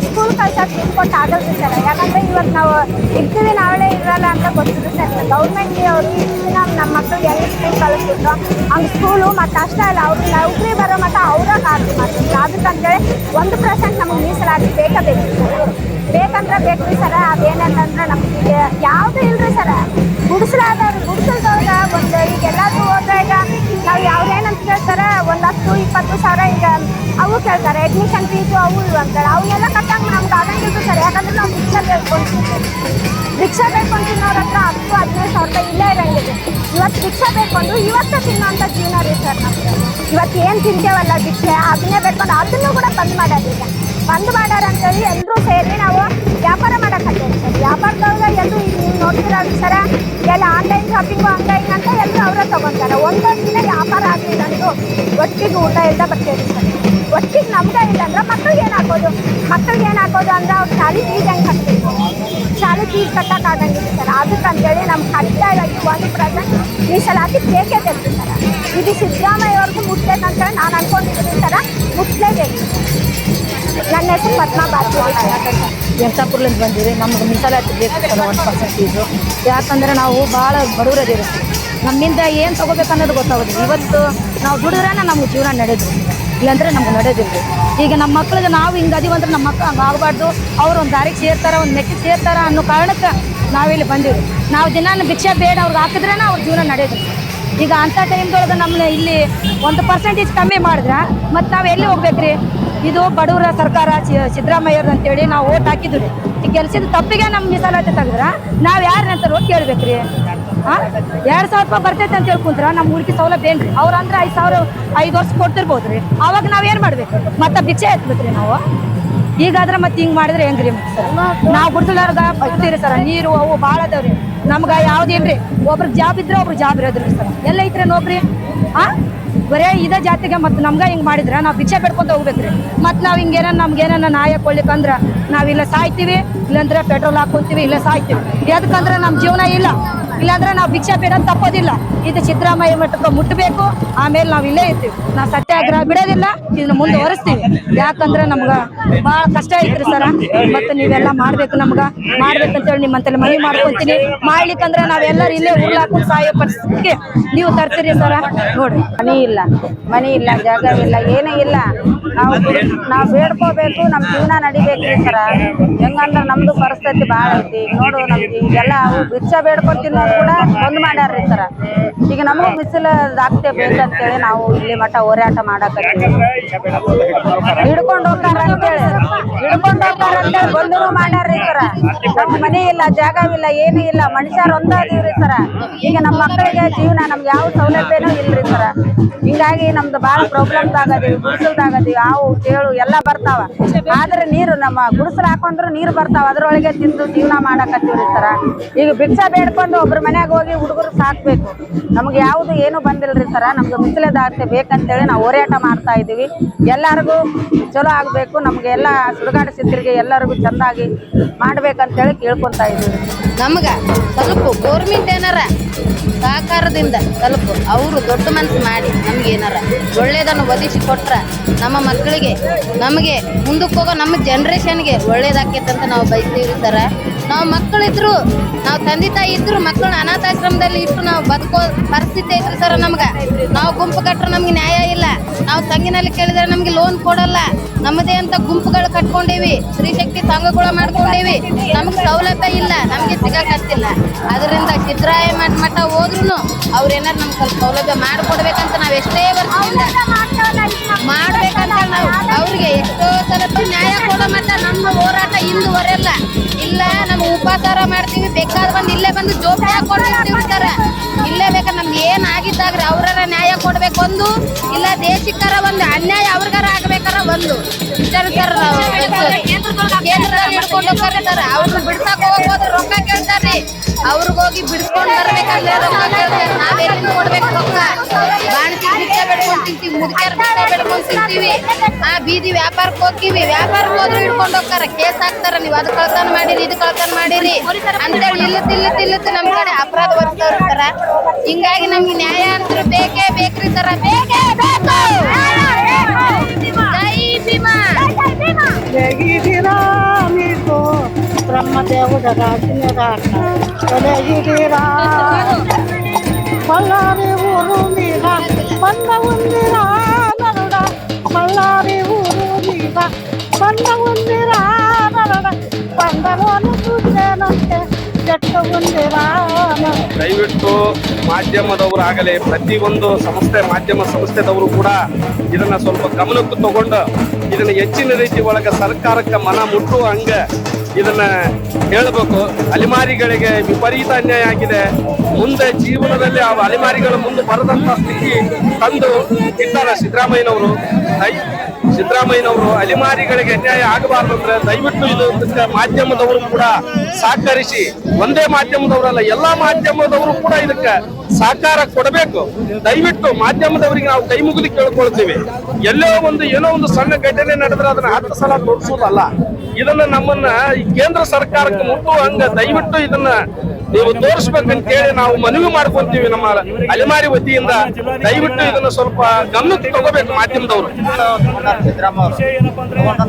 ಕಳ್ಸಕ್ಕೆ ದುಡ್ಡು ಕೊಟ್ಟು ಆಗಲ್ರಿ ಸರ್. ಯಾಕಂದ್ರೆ ಇವತ್ತು ನಾವು ಇರ್ತೀವಿ, ನಾವೇ ಇರಲ್ಲ ಅಂತ ಗೊತ್ತಿದೆ ಸರ್. ಗೌರ್ಮೆಂಟ್ ಅವರು ನಮ್ಮ ನಮ್ಮ ಮಕ್ಕಳಿಗೆ ಎಲ್ಲ ಸ್ಕೂಲ್ ಕಲಿಸ್ಬಿಟ್ಟು ಹಂಗೆ ಸ್ಕೂಲು ಮತ್ತು ಅಷ್ಟೇ ಅಲ್ಲ ಅವ್ರಿಗೆ ನೌಕರಿ ಬರೋ ಮತ್ತು ಅವ್ರ ಕಾದು ಮತ್ತು ಅದಕ್ಕಂತೇಳಿ ಒಂದು ಪರ್ಸೆಂಟ್ ನಮಗೆ ಮೀಸಲಾತಿ ಬೇಕೇ ಬೇಕು ಸರ್. ಬೇಕಂದ್ರೆ ಬೇಕ್ರಿ ಸರ, ಅದೇನಂತಂದ್ರೆ ನಮಗೆ ಯಾವುದೂ ಇಲ್ಲರಿ ಸರ. ಗುಡಿಸಲಾದವ್ರು ಗುಡಿಸಲ್ದವ್ರಿಗೆ ಒಂದು ಈಗ ಎಲ್ಲಾದರೂ ಹೋದ್ರೆ ಈಗ ನಾವು ಯಾವ್ದೇನಂತ ಕೇಳ್ತಾರೆ, ಒಂದು ಹತ್ತು, ಇಪ್ಪತ್ತು ಸಾವಿರ ಈಗ ಅವು ಕೇಳ್ತಾರೆ. ಅಡ್ಮಿಷನ್ ಫೀಸು ಅವು ಇವು ಅಂತಾರೆ. ಅವನ್ನೆಲ್ಲ ಆಗಂಗಿಲ್ಲ ಸರ್ ಯಾಕಂದ್ರೆ ನಾವು ಭಿಕ್ಷೆ ಬೇಡ್ಕೊಂತೀವಿ ಭಿಕ್ಷೆ ಬೇಡ್ಕೊಂಡು ತಿನ್ನೋರ ಹತ್ರ ಹತ್ತು ಹದಿನೈದು ಸಾವಿರ ರೂಪಾಯಿ ಇಲ್ಲೇ ಇರಂಗಿದೆ ಇವತ್ತು ಭಿಕ್ಷೆ ಬೇಡ್ಕೊಂಡು ಇವತ್ತು ತಿನ್ನೋಂಥ ಜೀವನ ರೀ ಸರ್ ನಮ್ದು ಇವತ್ತು ಏನು ತಿಂತೇವಲ್ಲ ಭಿಕ್ಷೆ ಅದನ್ನೇ ಬೇಡ್ಕೊಂಡು ಅದನ್ನು ಕೂಡ ಬಂದ್ ಮಾಡೋದಿಲ್ಲ ಬಂದ್ ಮಾಡ್ಯಾರ ಅಂತೇಳಿ ಎಲ್ಲರೂ ಸೇರಿ ನಾವು ವ್ಯಾಪಾರ ಮಾಡಕತ್ತೇವೆ ಸರ್ ವ್ಯಾಪಾರದೊಳಗೆ ಎಲ್ಲರೂ ನೀವು ನೋಡ್ತಿರಲ್ಲ ಸರ ಎಲ್ಲ ಆನ್ಲೈನ್ ಶಾಪಿಂಗು ಆನ್ಲೈನ್ ಅಂತ ಎಲ್ಲರೂ ಅವರೇ ತಗೊಂತಾರೆ. ಒಂದೊಂದು ದಿನ ವ್ಯಾಪಾರ ಆಗಲಿಲ್ಲ ಅಂದರು ಒಟ್ಟಿಗೆ ಊಟ ಇಲ್ದ ಬರ್ತೀವಿ ಸರ್. ಒಟ್ಟಿಗೆ ನಮ್ಗೆ ಇಲ್ಲ ಅಂದ್ರೆ ಮಕ್ಳಿಗೆ ಏನು ಹಾಕೋದು ಮಕ್ಳಿಗೆ ಏನು ಹಾಕೋದು ಅಂದ್ರೆ ಅವ್ರು ಶಾಲೆ ಫೀಸ್ ಹೆಂಗೆ ಕಟ್ಬೇಕು? ಶಾಲೆ ಫೀಸ್ ಕಟ್ಟೋಕ್ಕಾಗಂಗಿಲ್ಲ ಸರ್. ಅದಕ್ಕಂತೇಳಿ ನಮ್ಮ ಕಡ್ಡಾಯವಾಗಿ ಒಂದು ಸಲ ಮೀಸಲಾತಿ ಬೇಕೇ ಬೇಕು ಸರ್. ಇದು ಸಿದ್ದರಾಮಯ್ಯವ್ರಿಗೂ ಮುಟ್ಬೇಕಂತ ನಾನು ಅನ್ಕೊಂಡಿದ್ದೀನಿ. ನನ್ನ ಹೆಸರು ಪದ್ಮಾ ಬಂದಿರಿ. ನಮ್ಗೆ ಮೀಸಲಾತಿ ಬೇಕು ಸರ್, ಒಂದು ಪರ್ಸೆಂಟೇಜು ಯಾಕಂದ್ರೆ ನಾವು ಭಾಳ ಬಡವರದಿರಿ ನಮ್ಮಿಂದ ಏನು ತಗೋಬೇಕು ಅನ್ನೋದು ಗೊತ್ತಾಗೋದಿಲ್ಲ. ಇವತ್ತು ನಾವು ದುಡಿದ್ರೆ ನಮ್ಗೆ ಜೀವನ ನಡೆದು. ಇಲ್ಲಾಂದ್ರೆ ನಮ್ಗೆ ನಡೆಯೋದಿಲ್ಲ ಈಗ ನಮ್ಮ ಮಕ್ಳಿಗೆ ನಾವು ಹಿಂಗೆ ಅದೀವಂದ್ರೆ ನಮ್ಮ ಮಕ್ಳು ಹಂಗೆ ಆಗಬಾರ್ದು. ಅವ್ರು ಒಂದು ದಾರಿಗೆ ಸೇರ್ತಾರ, ಒಂದು ಮೆಟ್ಟಿಗೆ ಸೇರ್ತಾರ ಅನ್ನೋ ಕಾರಣಕ್ಕೆ ನಾವಿಲ್ಲಿ ಬಂದೀವಿ. ನಾವು ದಿನ ಭಿಕ್ಷೆ ಬೇಡ ಅವ್ರಿಗೆ ಹಾಕಿದ್ರೆ ಅವ್ರ ಜೀವನ ನಡೆಯುತ್ತೆ ಈಗ ಅಂಥ ಟೈಮ್ದೊಳಗೆ ನಮ್ಮನ್ನ ಇಲ್ಲಿ ಒಂದು ಪರ್ಸೆಂಟೇಜ್ ಕಮ್ಮಿ ಮಾಡಿದ್ರೆ ಮತ್ತು ನಾವು ಎಲ್ಲಿ ಹೋಗ್ಬೇಕ್ರಿ? ಇದು ಬಡವರ ಸರ್ಕಾರ ಸಿದ್ದರಾಮಯ್ಯವ್ರು ಅಂತೇಳಿ ನಾವು ಓಟ್ ಹಾಕಿದ್ವಿ. ಈ ಕೆಲಸದ ತಪ್ಪಿಗೆ ನಮ್ಮ ಮೀಸಲಾತಿ ತೆಗೆದ್ರ ನಾವು ಯಾರನ್ನಂತ ಓಟ್ ಕೇಳ್ಬೇಕ್ರಿ. ಹಾಂ ಎರಡು ಸಾವಿರ ರೂಪಾಯಿ ಬರ್ತೈತೆ ಅಂತ ಹೇಳಿ ಕುಂತ್ರ ನಮ್ಮ ಊರಿಗೆ ಸೌಲಭ್ಯ ಏನ್ರಿ? ಅವ್ರು ಅಂದ್ರೆ ಐದು ಸಾವಿರ, ಐದು ವರ್ಷ ಕೊಡ್ತಿರ್ಬೋದು ರೀ ಅವಾಗ ನಾವು ಏನು ಮಾಡ್ಬೇಕು? ಮತ್ತೆ ಭಿಕ್ಷೆ ಎತ್ಬೇಕ್ರಿ ನಾವು. ಈಗಾದ್ರೆ ಮತ್ತೆ ಹಿಂಗೆ ಮಾಡಿದ್ರೆ ಹೆಂಗ್ರಿ? ರೀ ನಾವು ಗುಡ್ಸಲಾರ್ದ ಬರ್ತೀರಿ ಸರ್. ನೀರು ಅವು ಭಾಳ ಅದಾವ್ರಿ. ನಮ್ಗ ಯಾವ್ದೇನ್ರಿ ಒಬ್ರಿಗೆ ಜಾಬ್ ಇದ್ರೆ ಒಬ್ರು ಜಾಬ್ ಇರೋದ್ರಿ ಸರ್. ಎಲ್ಲ ಐತ್ರಿ ನೋಬ್ರಿ ಆ? ಬರೇ ಇದೇ ಜಾತಿಗೆ ಮತ್ತೆ ನಮ್ಗೆ ಹಿಂಗೆ ಮಾಡಿದ್ರ ನಾವು ಭಿಕ್ಷೆ ಬೇಡ್ಕೊಂತ ಹೋಗ್ಬೇಕ್ರಿ. ಮತ್ ನಾವು ಹಿಂಗೇನ ನಮ್ಗೆ ಏನಾರ ನಾಯ ನಾವು ನಾವಿಲ್ಲ ಸಾಯ್ತೀವಿ, ಇಲ್ಲಾಂದ್ರೆ ಪೆಟ್ರೋಲ್ ಹಾಕೊಂತೀವಿ ಇಲ್ಲ ಸಾಯ್ತೀವಿ. ಯಾಕಂದ್ರೆ ನಮ್ಮ ಜೀವನ ಇಲ್ಲ. ಇಲ್ಲಾಂದ್ರೆ ನಾವು ಭಿಕ್ಷೆ ಬೇರೆ ತಪ್ಪೋದಿಲ್ಲ. ಇದು ಸಿದ್ದರಾಮಯ್ಯ ಮಟ್ಟಕ್ಕೆ ಮುಟ್ಟಬೇಕು ಆಮೇಲೆ ನಾವು ಇಲ್ಲೇ ಇರ್ತೀವಿ. ನಾವು ಸತ್ಯಾಗ್ರಹ ಬಿಡೋದಿಲ್ಲ, ಇದನ್ನ ಮುಂದುವರಿಸ್ತೀವಿ ಯಾಕಂದ್ರೆ ನಮ್ಗೆ ಭಾಳ ಕಷ್ಟ ಐತ್ರಿ ಸರ. ಮತ್ತೆ ನೀವೆಲ್ಲ ಮಾಡ್ಬೇಕು ನಮ್ಗೆ. ಮಾಡ್ಬೇಕಂತೇಳಿ ನಿಮ್ಮಂತಲ್ಲಿ ಮನೆ ಮಾಡ್ಕೊಂತೀನಿ ಮಾಡ್ಲಿಕ್ಕಂದ್ರೆ ನಾವೆಲ್ಲರೂ ಇಲ್ಲೇ ಉರ್ಲಾಕೊಂಡು ಸಾಯೋ ಪರಿಸ್ಥಿತಿಗೆ ನೀವು ತರ್ತೀರಿ ಸರ. ನೋಡಿ ಮನೆ ಇಲ್ಲ. ಮನೆ ಇಲ್ಲ ಜಾಗ ಇಲ್ಲ ಏನೇ ಇಲ್ಲ. ನಾವು ನಾವು ಬೇಡ್ಕೋಬೇಕು, ನಮ್ಮ ಜೀವನ ನಡಿಬೇಕ್ರಿ ಸರ ಹೆಂಗಂದ್ರೆ ನಮ್ದು ಪರಿಸ್ಥಿತಿ ಭಾಳ ಐತಿ. ನೋಡು ನಮ್ಗೆ ಈಗೆಲ್ಲ ಅವು ಭಿಕ್ಷೆ ಬೇಡ್ಕೊಂಡು ಕೂಡ ಬಂದ್ ಮಾಡ್ಯಾರ್ರಿ ಸರ ಈಗ ನಮಗೂ ಬಿಸಿಲು ದಾಕ್ತೆ ಬೇಕಂತೇಳಿ ನಾವು ಇಲ್ಲಿ ಮಠ ಹೋರಾಟ ಮಾಡಕತ್ತೀವಿ. ಹಿಡ್ಕೊಂಡು ಹೋಗ್ತಾರ ಅಂತೇಳಿ. ಹಿಡ್ಕೊಂಡು ಹೋಗ್ತಾರ ಅಂತೇಳಿ ಬಂದರು ಮಾಡ್ಯಾರ್ರಿ ಸರ ನಮ್ ಮನೆ ಇಲ್ಲ, ಜಾಗವಿಲ್ಲ, ಏನೂ ಇಲ್ಲ. ಮನುಷ್ಯರು ಒಂದಾದೀವ್ರಿ ಸರ ಈಗ ನಮ್ಮ ಮಕ್ಕಳಿಗೆ ಜೀವನ ನಮ್ಗೆ ಯಾವ ಸೌಲಭ್ಯನೂ ಇಲ್ರಿ ಸರ ಹಿಂಗಾಗಿ ನಮ್ದು ಭಾಳ ಪ್ರಾಬ್ಲಮ್ದಾಗದೀವಿ ಗುಡಿಸಲ್ದಾಗದೀವಿ ಹಾವು ತೇಳು ಎಲ್ಲ ಬರ್ತಾವ. ಆದ್ರೆ ನೀರು ನಮ್ಮ ಗುಡಿಸ್ರ ಹಾಕೊಂಡ್ರು ನೀರು ಬರ್ತಾವ. ಅದ್ರೊಳಗೆ ತಿಂದು ಜೀವನ ಮಾಡಕತ್ತೀವ್ರಿ ಸರ ಈಗ ಭಿಕ್ಷ ಬೇಡ್ಕೊಂಡು ಒಬ್ರ ಮನ್ಯಾಗ ಹೋಗಿ ಹುಡುಗರು ಸಾಕ್ಬೇಕು. ನಮ್ಗೆ ಯಾವುದು ಏನು ಬಂದಿಲ್ರಿ ಸರ ನಮ್ಗೆ ಬಿಸಿಲದಾಗ್ತೆ ಬೇಕಂತೇಳಿ ನಾವು ಹೋರಾಟ ಮಾಡ್ತಾ ಇದೀವಿ ಎಲ್ಲರಿಗೂ ಚಲೋ ಆಗ್ಬೇಕು. ನಮ್ಗೆ ಎಲ್ಲ ಸುಡುಗಾಡು ಸಿದ್ಧರಿಗೆ ಎಲ್ಲರಿಗೂ ಚಂದಾಗಿ ಮಾಡ್ಬೇಕಂತೇಳಿ ಕೇಳ್ಕೊತಾ ಇದೀವಿ ನಮ್ಗ ಸ್ವಲ್ಪ ಗೋರ್ಮೆಂಟ್ ಏನಾರ ಸಹಕಾರದಿಂದ ಸ್ವಲ್ಪ ಅವರು ದೊಡ್ಡ ಮನಸ್ಸು ಮಾಡಿ ನಮ್ಗೆ ಏನಾರ ಒಳ್ಳೇದನ್ನು ಒದಿಸಿ ಕೊಟ್ರ ನಮ್ಮ ಮಕ್ಕಳಿಗೆ, ನಮಗೆ ಮುಂದಕ್ಕೆ ಹೋಗೋ ನಮ್ಮ ಜನ್ರೇಷನ್ಗೆ ಒಳ್ಳೇದಾಕೈತೆ ಅಂತ ನಾವು ಬಯಸ್ತೀವಿ ಸರ. ನಾವು ಮಕ್ಕಳಿದ್ರು, ನಾವು ತಂದೆ ತಾಯಿ ಇದ್ರು ಮಕ್ಕಳನ್ನ ಅನಾಥಾಶ್ರಮದಲ್ಲಿ ಇಟ್ಟು ನಾವು ಬದುಕೋ ಪರಿಸ್ಥಿತಿ ಐತ್ರಿ ಸರ ನಮ್ಗೆ. ನಾವು ಗುಂಪು ಕಟ್ಟರೆ ನಮ್ಗೆ ನ್ಯಾಯ ಇಲ್ಲ. ನಾವು ತಂಗಿನಲ್ಲಿ ಕೇಳಿದ್ರೆ ನಮ್ಗೆ ಲೋನ್ ಕೊಡಲ್ಲ. ನಮ್ಮದೇ ಅಂತ ಗುಂಪುಗಳು ಕಟ್ಕೊಂಡೇವಿ. ಸ್ತ್ರೀಶಕ್ತಿ ಸಂಘಗಳು ಮಾಡ್ಕೊಂಡೇವಿ. ನಮ್ಗೆ ಸೌಲಭ್ಯ ಇಲ್ಲ, ನಮ್ಗೆ ಸಿಗಕತ್ತಿಲ್ಲ. ಅದರಿಂದ ಸಿದ್ದರಾಯ ಮಠ ಹೋದ್ರು ಅವ್ರೇನಾದ್ರು ನಮ್ಗೆ ಸ್ವಲ್ಪ ಸೌಲಭ್ಯ ಮಾಡಿಕೊಡ್ಬೇಕಂತ ನಾವು ಎಷ್ಟೇ ವರ್ಷದಿಂದ ಮಾಡ್ಬೇಕಂತ ನಾವು ಅವ್ರಿಗೆ ಎಷ್ಟೋ ಸಲ ನ್ಯಾಯ ಕೊಡೋ ಮಟ್ಟ ನಮ್ಮ ಹೋರಾಟ ಹಿಂದುವರೆಲ್ಲ ಇಲ್ಲ ನಮ್ಮ ಉಪಚಾರ ಮಾಡ್ತೀವಿ ಬೇಕಾದ್ರೆ ಬಂದು ಇಲ್ಲೇ ಬಂದು ಜೋಬಿ ಹಾಕೊಂಡಿರ್ತೀವಿ ಇಲ್ಲೇ ಬೇಕಾದ್ರೆ ನಮ್ಗೆ ಏನಾಗಿದ್ದಾಗ್ರೆ ಅವ್ರನ್ನ ಅವ್ರಾರ ನ್ಯಾಯ ಕೊಡ್ಬೇಕು ಒಂದು ಇಲ್ಲ ದೇಶಕ್ಕರ ಒಂದು ಅನ್ಯಾಯ ಆಗ್ಬೇಕಾರ ಒಂದು ವಿಚಾರ ಸರ್ ಕೇಂದ್ರದಲ್ಲಿ ಹಿಡ್ಕೊಂಡು ಹೋಗ್ತಾರೆ ಸರ್ ಅವ್ರನ್ನ ಬಿಡ್ಸಕ್ ಹೋಗ್ಬೋದು ರೊಕ್ಕ ಕೇಳ್ತಾರೆ. ಅವ್ರಿಗೆ ಹೋಗಿ ಬಿಡ್ಸ್ಕೊಂಡ್ ಬರ್ಬೇಕಂದ್ರೆ ರೊಕ್ಕ ಕೇಳ್ತಾರೆ. ನಾವ್ ನೋಡ್ಬೇಕು ರೊಕ್ಕ? ಬಾಣತಿ ಭಿಕ್ಷೆ ಬೆಳ್ಕೊಂಡು ತಿಂತೀವಿ, ಮುದುಕರ ಭಿಕ್ಷೆ ಬೆಳ್ಕೊಂಡು ತಿಂತೀವಿ. ಆ ಬೀದಿ ವ್ಯಾಪಾರಕ್ಕೆ ಹೋಗ್ತೀವಿ. ವ್ಯಾಪಾರಕ್ಕೆ ಹೋದ್ರು ಹಿಡ್ಕೊಂಡು ಹೋಗ್ತಾರೆ. ಕೇಸ್ ಹಾಕ್ತಾರ. ನೀವು ಅದು ಕಳ್ತನ ಮಾಡಿರಿ, ಇದು ಕಳ್ತನ ಮಾಡಿರಿ. ಅಂತೇಳಿ ಇಲ್ಲತ್ ಇಲ್ಲತ್ ಇಲ್ಲತ್ ನಮ್ ಕಡೆ ಅಪರಾಧ ಹೊರಿಸ್ತವ್ರಿ ಸರ ಹಿಂಗಾಗಿ ನಮ್ಗೆ ನ್ಯಾಯ ಅಂತ ಬೇಕೇ ಬೇಕ್ರಿ ಸರ ಬೇಕೇ ಬೇಕು! మీకు బ్రహ్మదేవుడు రాసిన రాక తొలగిరా పల్లారి ఊరు మీద పండ ఉందిరా నరుడా పల్లారి ఊరు మీద పండ ఉందిరా నరుడా పండలోను చూసానంటే ಬಂದರೋನು ಮಾಧ್ಯಮದವರು ಆಗಲಿ ದಯವಿಟ್ಟು ಪ್ರತಿಯೊಂದು ಸಂಸ್ಥೆ, ಮಾಧ್ಯಮ ಸಂಸ್ಥೆದವರು ಕೂಡ ಇದನ್ನ ಸ್ವಲ್ಪ ಗಮನಕ್ಕೆ ತಗೊಂಡು ಇದನ್ನ ಹೆಚ್ಚಿನ ರೀತಿ ಒಳಗೆ ಸರ್ಕಾರಕ್ಕೆ ಮನ ಮುಟ್ಟುವ ಹಂಗ ಇದನ್ನ ಹೇಳಬೇಕು. ಅಲಿಮಾರಿಗಳಿಗೆ ವಿಪರೀತ ಅನ್ಯಾಯ ಆಗಿದೆ. ಮುಂದೆ ಜೀವನದಲ್ಲಿ ಆ ಅಲಿಮಾರಿಗಳ ಮುಂದೆ ಬರದಂತ ಸ್ಥಿತಿ ತಂದು ಇಟ್ಟಾರ ಸಿದ್ದರಾಮಯ್ಯನವರು. ಸಿದ್ದರಾಮಯ್ಯನವರು ಅಲೆಮಾರಿಗಳಿಗೆ ಅನ್ಯಾಯ ಆಗಬಾರ್ದು ಅಂದ್ರೆ ದಯವಿಟ್ಟು ಇದು ಮಾಧ್ಯಮದವರು ಕೂಡ ಸಹಕರಿಸಿ, ಒಂದೇ ಮಾಧ್ಯಮದವರಲ್ಲ, ಎಲ್ಲಾ ಮಾಧ್ಯಮದವರು ಕೂಡ ಇದಕ್ಕೆ ಸಹಕಾರ ಕೊಡಬೇಕು. ದಯವಿಟ್ಟು ಮಾಧ್ಯಮದವರಿಗೆ ನಾವು ಕೈ ಮುಗಿದು ಕೇಳ್ಕೊಳ್ತೀವಿ. ಎಲ್ಲೋ ಒಂದು ಏನೋ ಒಂದು ಸಣ್ಣ ಘಟನೆ ನಡೆದ್ರೆ ಅದನ್ನ ಹತ್ತು ಸಲ ತೋರಿಸೋದಲ್ಲ. ಇದನ್ನ ನಮ್ಮನ್ನ ಕೇಂದ್ರ ಸರ್ಕಾರಕ್ಕೆ ಮುಟ್ಟುವ ಹಂಗ ದಯವಿಟ್ಟು ಇದನ್ನ ನೀವು ತೋರಿಸ್ಬೇಕಂತ ಹೇಳಿ ನಾವು ಮನವಿ ಮಾಡ್ಕೊಂತೀವಿ ನಮ್ಮ ಅಲೆಮಾರಿ ವತಿಯಿಂದ. ದಯವಿಟ್ಟು ಇದನ್ನ ಸ್ವಲ್ಪ ಗಮನಕ್ಕೆ ತಗೋಬೇಕು ಮಾಧ್ಯಮದವರು.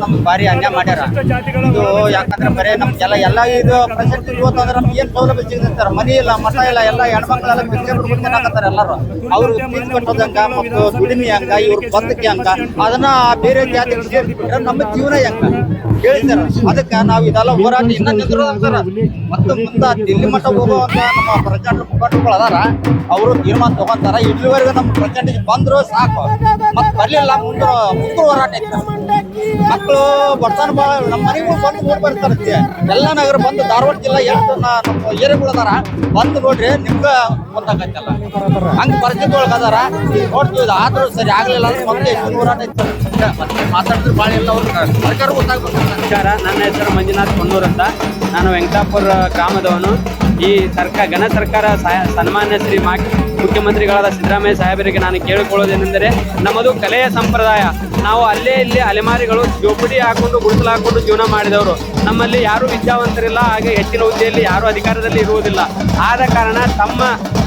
ನಮ್ ಭಾರಿ ಅನ್ಯಾಯ ಮಾಡ್ಯಾರ ಇದು ಯಾಕಂದ್ರೆ ಬರೇ ನಮ್ಗೆಲ್ಲ ಎಲ್ಲ ಇದು ಪ್ರೆಸೆಂಟ್ ಇವತ್ತಂದ್ರೆ ನಮ್ಗೆ ಏನ್ ಸೌಲಭ್ಯ ಸಿಗುತ್ತೆ ಮನಿ ಇಲ್ಲ, ಮಠ ಇಲ್ಲ, ಎಲ್ಲ ಹೆಣ್ಮಕ್ಳೆಲ್ಲ ತಿನ್ನಾಕತ್ತಾರ ಎಲ್ಲಾರು. ಅವ್ರು ಫೀಸ್ ಮತ್ತು ದುಡಿಮೆ ಹಂಗ, ಇವ್ರ ಬದುಕಿ ಹಂಗ, ಅದನ್ನ ಬೇರೆ ಜಾತಿ ನಮ್ಮ ಜೀವನ ಹೆಂಗ? ಹೇಳಿದಾರ ಅದಕ್ಕೆ ನಾವು ಇದೆಲ್ಲ ಹೋರಾಟ ಇನ್ನ ನಿಂತಿರೋದಂತಾರ ಮತ್ತು ಮುಂದ ದಿಲ್ಲಿ ಮಟ್ಟ ಹೋಗುವಂತ ನಮ್ಮ ಪ್ರಚಂಡ ಮುಖಂಡರುಗಳು ಅದಾರ. ಅವರು ತೀರ್ಮಾನ ತಗೊಂತಾರ. ಇಲ್ಲಿವರೆಗೂ ನಮ್ಮ ಪ್ರಚಂಡಿಗೆ ಬಂದ್ರು ಸಾಕು. ಮತ್ತೆ ಬರ್ಲಿಲ್ಲ, ಮುಂದೆ ಮುಂದೆ ಹೋರಾಟ ಮಕ್ಕಳು ಬರ್ತಾನ ನಮ್ಮ ಮನೆಗೂ ಬಂದು ನೋಡಿ ಎಲ್ಲ ನಗರ ಬಂದು ಧಾರವಾಡ ಜಿಲ್ಲಾ ಎಷ್ಟು ನಮ್ಮ ಏರಿಯಾಗಳು ಅದಾರ. ಬಂದು ನೋಡ್ರಿ, ನಿಮ್ಗ ಗೊತ್ತಾಗತ್ತಲ್ಲ ಹಂಗ ಪರಿಸ್ಥಿತಿ ನೋಡ್ತೀವಿ ಆದ್ರೂ ಸರಿ ಆಗ್ಲಿಲ್ಲ ಅಂದ್ರೆ ಎಷ್ಟು ಹೋರಾಟ ಮತ್ತೆ ಮಾತಾಡಿದ್ರೆ ಭಾಳ ಅವ್ರು ಸರ್ಕಾರ ನಮಸ್ಕಾರ, ನನ್ನ ಹೆಸರು ಮಂಜುನಾಥ್ ಕೊಣ್ಣೂರ್ ಅಂತ. ನಾನು ವೆಂಕಟಾಪುರ ಗ್ರಾಮದವನು. ಈ ಸರ್ಕಾರ ಘನ ಸರ್ಕಾರ ಸನ್ಮಾನ್ಯ ಶ್ರೀ ಮಾ, ಮುಖ್ಯಮಂತ್ರಿಗಳಾದ ಸಿದ್ದರಾಮಯ್ಯ ಸಾಹೇಬರಿಗೆ ನಾನು ಕೇಳಿಕೊಳ್ಳೋದೇನೆಂದರೆ, ನಮ್ಮದು ಕಲೆಯ ಸಂಪ್ರದಾಯ. ನಾವು ಅಲ್ಲೇ ಇಲ್ಲಿ ಅಲೆಮಾರಿಗಳು ಜೋಪಡಿ ಹಾಕೊಂಡು ಗುಡಿಸಲು ಹಾಕೊಂಡು ಜೀವನ ಮಾಡಿದವರು. ನಮ್ಮಲ್ಲಿ ಯಾರು ವಿದ್ಯಾವಂತರಿಲ್ಲ, ಹಾಗೆ ಹೆಚ್ಚಿನ ಹುದ್ದೆಯಲ್ಲಿ ಯಾರು ಅಧಿಕಾರದಲ್ಲಿ ಇರುವುದಿಲ್ಲ. ಆದ ಕಾರಣ ತಮ್ಮ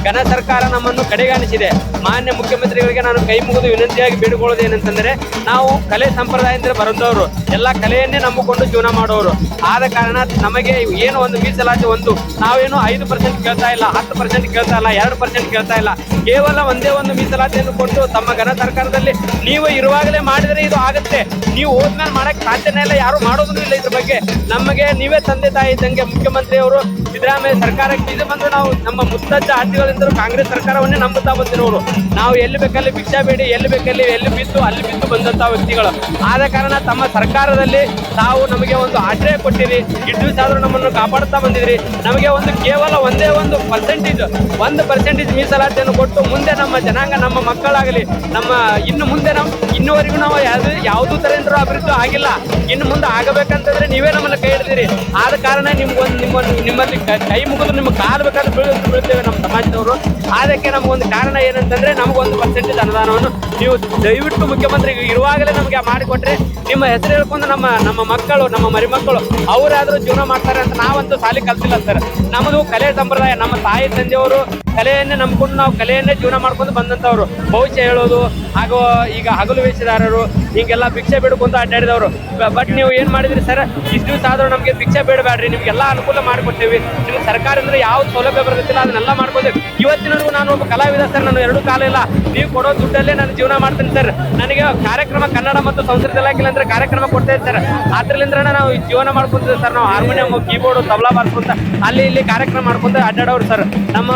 ಘನ ಸರ್ಕಾರ ನಮ್ಮನ್ನು ಕಡೆಗಾಣಿಸಿದೆ. ಮಾನ್ಯ ಮುಖ್ಯಮಂತ್ರಿಗಳಿಗೆ ನಾನು ಕೈ ಮುಗಿದು ವಿನಂತಿಯಾಗಿ ಬೇಡಿಕೊಳ್ಳೋದು ಏನಂತಂದ್ರೆ, ನಾವು ಕಲೆ ಸಂಪ್ರದಾಯದಿಂದ ಬಂದವರು ಎಲ್ಲ ಕಲೆಯನ್ನೇ ನಂಬಿಕೊಂಡು ಜೀವನ ಮಾಡೋರು ಆದ ಕಾರಣ ನಮಗೆ ಏನು ಒಂದು ಮೀಸಲಾತಿ ಒಂದು, ನಾವೇನು ಐದು ಪರ್ಸೆಂಟ್ ಕೇಳ್ತಾ ಇಲ್ಲ, ಹತ್ತು ಪರ್ಸೆಂಟ್ ಕೇಳ್ತಾ ಇಲ್ಲ, ಎರಡು ಪರ್ಸೆಂಟ್ ಕೇಳ್ತಾ ಇಲ್ಲ. ಕೇವಲ ಒಂದೇ ಒಂದು ಮೀಸಲಾತಿಯನ್ನು ಕೊಟ್ಟು ತಮ್ಮ ಘನ ಸರ್ಕಾರದಲ್ಲಿ ನೀವು ಇರುವಾಗಲೇ ಮಾಡಿದರೆ ಇದು ಆಗುತ್ತೆ. ನೀವು ಹೋದ್ಮೇಲೆ ಮಾಡಕ್ಕೆ ಸಾಧ್ಯನೇ ಇಲ್ಲ, ಯಾರು ಮಾಡೋದೂ ಇಲ್ಲ ಇದ್ರ ಬಗ್ಗೆ. ನಮಗೆ ನೀವೇ ತಂದೆ ತಾಯಿ ಇದ್ದಂಗೆ ಮುಖ್ಯಮಂತ್ರಿಯವರು, ಸಿದ್ದರಾಮಯ್ಯ ಸರ್ಕಾರಕ್ಕೆ ಇದು ಬಂದು ನಾವು ನಮ್ಮ ಮುತ್ತಜ್ಜ ಅಜ್ಜಿಗಳಿಂದಲೂ ಕಾಂಗ್ರೆಸ್ ಸರ್ಕಾರವನ್ನೇ ನಂಬುತ್ತಾ ಬಂದಿರೋರು. ನಾವು ಎಲ್ಲಿ ಬೇಕಲ್ಲಿ ಭಿಕ್ಷಾ ಬೇಡಿ, ಎಲ್ಲಿ ಬೇಕಲ್ಲಿ ಎಲ್ಲಿ ಬಿದ್ದು, ಅಲ್ಲಿ ಬಿದ್ದು ಬಂದಂತಹ ವ್ಯಕ್ತಿಗಳು. ಆದ ಕಾರಣ ತಮ್ಮ ಸರ್ಕಾರದಲ್ಲಿ ತಾವು ನಮಗೆ ಒಂದು ಆಶ್ರಯ ಕೊಟ್ಟಿರಿ. ದಿವಸ ಆದ್ರೂ ನಮ್ಮನ್ನು ಕಾಪಾಡುತ್ತಾ ಬಂದಿದ್ರಿ. ನಮಗೆ ಒಂದು ಕೇವಲ ಒಂದೇ ಒಂದು ಪರ್ಸೆಂಟೇಜ್ ಒಂದು ಪರ್ಸೆಂಟೇಜ್ ಮೀಸಲಾತಿಯನ್ನು ಕೊಟ್ಟು ಮುಂದೆ ನಮ್ಮ ಜನಾಂಗ, ನಮ್ಮ ಮಕ್ಕಳಾಗಲಿ, ನಮ್ಮ ಇನ್ನು ಮುಂದೆ ನಾವು ಇನ್ನುವರೆಗೂ ನಾವು ಯಾವ್ದು, ಯಾವುದೂ ತರೇಂದ್ರ ಅಭಿವೃದ್ಧಿ ಆಗಿಲ್ಲ. ಇನ್ನು ಮುಂದೆ ಆಗಬೇಕಂತಂದ್ರೆ ನೀವೇ ನಮ್ಮನ್ನು ಕೈ ಹಿಡಿದಿರಿ. ಆದ ಕಾರಣ ನಿಮ್ಗೊಂದು ನಿಮ್ಮ, ನಿಮ್ಮಲ್ಲಿ ಕೈ ಮುಗಿದು ನಿಮ್ಗೆ ಕಾಲು ಬೇಕಾದ್ರೆ ಬೀಳ ಬೀಳ್ತೇವೆ ನಮ್ಮ ಸಮಾಜದವರು. ಅದಕ್ಕೆ ನಮಗೊಂದು ಕಾರಣ ಏನಂತಂದ್ರೆ ನಮಗೊಂದು ಪರ್ಸೆಂಟೇಜ್ ಅನುದಾನವನ್ನು ನೀವು ದಯವಿಟ್ಟು ಮುಖ್ಯಮಂತ್ರಿ ಇರುವಾಗಲೇ ನಮಗೆ ಮಾಡಿಕೊಟ್ರೆ ನಿಮ್ಮ ಹೆಸರು ಹೇಳ್ಕೊಂಡು ನಮ್ಮ ನಮ್ಮ ಮಕ್ಕಳು, ನಮ್ಮ ಮರಿಮಕ್ಕಳು ಅವರಾದ್ರೂ ಜೀವನ ಮಾಡ್ತಾರೆ ಅಂತ ನಾವಂತೂ ಸಾಲಿ ಕಲ್ತಿಲ್ಲ ಸರ್. ನಮ್ಮದು ಕಲೆ ಸಂಪ್ರದಾಯ, ನಮ್ಮ ತಾಯಿ, ತಂದೆಯವರು ಕಲೆಯನ್ನೇ ನಂಬಿಕೊಂಡು ನಾವು ಕಲೆಯನ್ನೇ ಜೀವನ ಮಾಡ್ಕೊಂಡು ಬಂದಂಥವ್ರು. ಭವಿಷ್ಯ ಹೇಳೋದು, ಹಾಗೂ ಈಗ ಹಗಲು ವೇಷದಾರರು ಹಿಂಗೆಲ್ಲ ಭಿಕ್ಷೆ ಬೇಡ್ಕೊಂತ ಅಡ್ಡಾಡಿದವರು ಬಟ್ ನೀವು ಏನು ಮಾಡಿದ್ರಿ ಸರ್? ಇಷ್ಟು ದಿವಸ ಆದ್ರೂ ನಮಗೆ ಭಿಕ್ಷೆ ಬೇಡಬೇಡ್ರಿ ನಿಮಗೆಲ್ಲ ಅನುಕೂಲ ಮಾಡಿಕೊಡ್ತೇವೆ. ನಿಮ್ಗೆ ಸರ್ಕಾರದಿಂದ ಯಾವ ಸೌಲಭ್ಯ ಬರ್ತೈತಿಲ್ಲ ಅದನ್ನೆಲ್ಲ ಮಾಡ್ಕೊತೀವಿ ಇವತ್ತಿನವರೆಗೂ ನಾನು ಒಬ್ಬ ಕಲಾವಿದ ಸರ್, ನಾನು ಎರಡು ಕಾಲ ಇಲ್ಲ. ನೀವು ಕೊಡೋ ದುಡ್ಡಲ್ಲೇ ನಾನು ಜೀವನ ಮಾಡ್ತೀನಿ ಸರ್. ನನಗೆ ಕಾರ್ಯಕ್ರಮ ಕನ್ನಡ ಮತ್ತು ಸಂಸ್ಕೃತಿ ಇಲಾಖೆ ಅಂದ್ರೆ ಕಾರ್ಯಕ್ರಮ ಕೊಡ್ತೇವೆ ಸರ್ ಅದ್ರಲ್ಲಿಂದ ನಾವು ಜೀವನ ಮಾಡ್ಕೊಂತೀವಿ ಸರ್. ನಾವು ಹಾರ್ಮೋನಿಯಂ, ಕೀಬೋರ್ಡು, ತಬಲಾ ಬಾರ್ಸ್ಕೊಂತ, ಅಲ್ಲಿ ಇಲ್ಲಿ ಕಾರ್ಯಕ್ರಮ ಮಾಡ್ಕೊಂತ ಅಡ್ಡಾಡೋರು ಸರ್. ನಮ್ಮ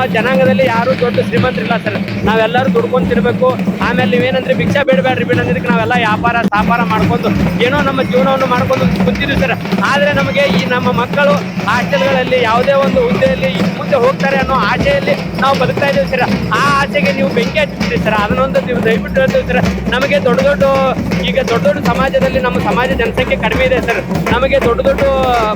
ಜನಾಂಗದಲ್ಲಿ ಯಾರು ದೊಡ್ಡ ಶ್ರೀಮಂತರಿಲ್ಲ ಸರ್. ನಾವೆಲ್ಲರೂ ದುಡ್ಕೊಂಡು ತಿನ್ಬೇಕು. ಆಮೇಲೆ ನೀವೇನಂದ್ರೆ ಭಿಕ್ಷಾ ಬೇಡಬೇಡ್ರಿ ಬಿಡಂದ್ರಕ್ಕೆ ನಾವೆಲ್ಲ ವ್ಯಾಪಾರ, ಸಾಪಾರ ಮಾಡ್ಕೊಂಡು ಏನೋ ನಮ್ಮ ಜೀವನವನ್ನು ಮಾಡ್ಕೊಂಡು ಕೂತಿದ್ವಿ ಸರ್. ಆದ್ರೆ ನಮಗೆ ಈ ನಮ್ಮ ಮಕ್ಕಳು ಹಾಸ್ಟೆಲ್ಗಳಲ್ಲಿ ಯಾವುದೇ ಒಂದು ಹುದ್ದೆಯಲ್ಲಿ ಮುಂದೆ ಹೋಗ್ತಾರೆ ಅನ್ನೋ ಆಸೆಯಲ್ಲಿ ನಾವು ಬದುಕ್ತಾ ಇದ್ದೀವಿ ಸರ್. ಆ ಆಸೆಗೆ ನೀವು ಬೆಂಕಿ ಹಚ್ಚಿದ್ರಿ ಸರ್. ಅದನ್ನೊಂದು ನೀವು ದಯವಿಟ್ಟು ಹೇಳ್ತೀವಿ ಸರ್. ನಮಗೆ ದೊಡ್ಡ ದೊಡ್ಡ ಈಗ ದೊಡ್ಡ ದೊಡ್ಡ ಸಮಾಜದಲ್ಲಿ ನಮ್ಮ ಸಮಾಜ ಜನಸಂಖ್ಯೆ ಕಡಿಮೆ ಇದೆ ಸರ್. ನಮಗೆ ದೊಡ್ಡ ದೊಡ್ಡ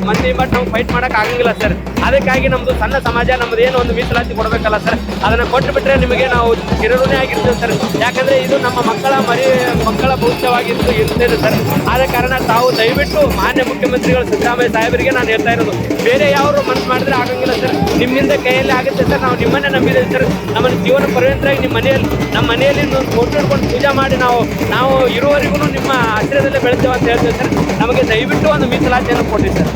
ಮಂದಿ ಬಟ್ ನಾವು ಫೈಟ್ ಮಾಡೋಕ್ಕಾಗಂಗಿಲ್ಲ ಸರ್. ಅದಕ್ಕಾಗಿ ನಮ್ದು ಸಣ್ಣ ಸಮಾಜ ನಮ್ದು ಏನು ಒಂದು ಮೀಸಲಾತಿ ಕೊಡಬೇಕಲ್ಲ ಸರ್. ಅದನ್ನ ಕೊಟ್ಟು ಬಿಟ್ರೆ ನಿಮಗೆ ನಾವು ಚಿರಋಣಿ ಆಗಿರ್ತೀವಿ ಸರ್. ಯಾಕಂದ್ರೆ ಇದು ನಮ್ಮ ಮಕ್ಕಳ ಮರಿ, ಮಕ್ಕಳ ಭವಿಷ್ಯವಾಗಿರ್ತು ಇರ್ತೇನೆ ಸರ್. ಆದ ಕಾರಣ ತಾವು ದಯವಿಟ್ಟು ಮಾನ್ಯ ಮುಖ್ಯಮಂತ್ರಿಗಳು ಸಿದ್ದರಾಮಯ್ಯ ಸಾಹೇಬರಿಗೆ ನಾನು ಹೇಳ್ತಾ ಇರೋದು, ಬೇರೆ ಯಾರು ಮನಸ್ಸು ಮಾಡಿದ್ರೆ ಆಗಂಗಿಲ್ಲ ಸರ್. ನಿಮ್ಮಿಂದ ಕೈಯಲ್ಲಿ ಆಗುತ್ತೆ ಸರ್. ನಾವು ನಿಮ್ಮನ್ನೇ ನಂಬಿದ್ದೇವೆ ಸರ್. ನಮ್ಮ ಜೀವನ ಪರ್ಯಂತರಾಗಿ ನಿಮ್ಮ ಮನೆಯಲ್ಲಿ, ನಮ್ಮ ಮನೆಯಲ್ಲಿ ಫೋಟೋ ಹಿಡ್ಕೊಂಡು ಪೂಜೆ ಮಾಡಿ ನಾವು ನಾವು ಇರುವವರೆಗೂ ನಿಮ್ಮ ಆಶ್ರಯದಲ್ಲೇ ಬೆಳಿತೇವೆ ಅಂತ ಹೇಳ್ತೇವೆ ಸರ್. ನಮಗೆ ದಯವಿಟ್ಟು ಒಂದು ಮೀಸಲಾತಿಯನ್ನು ಕೊಡಿ ಸರ್.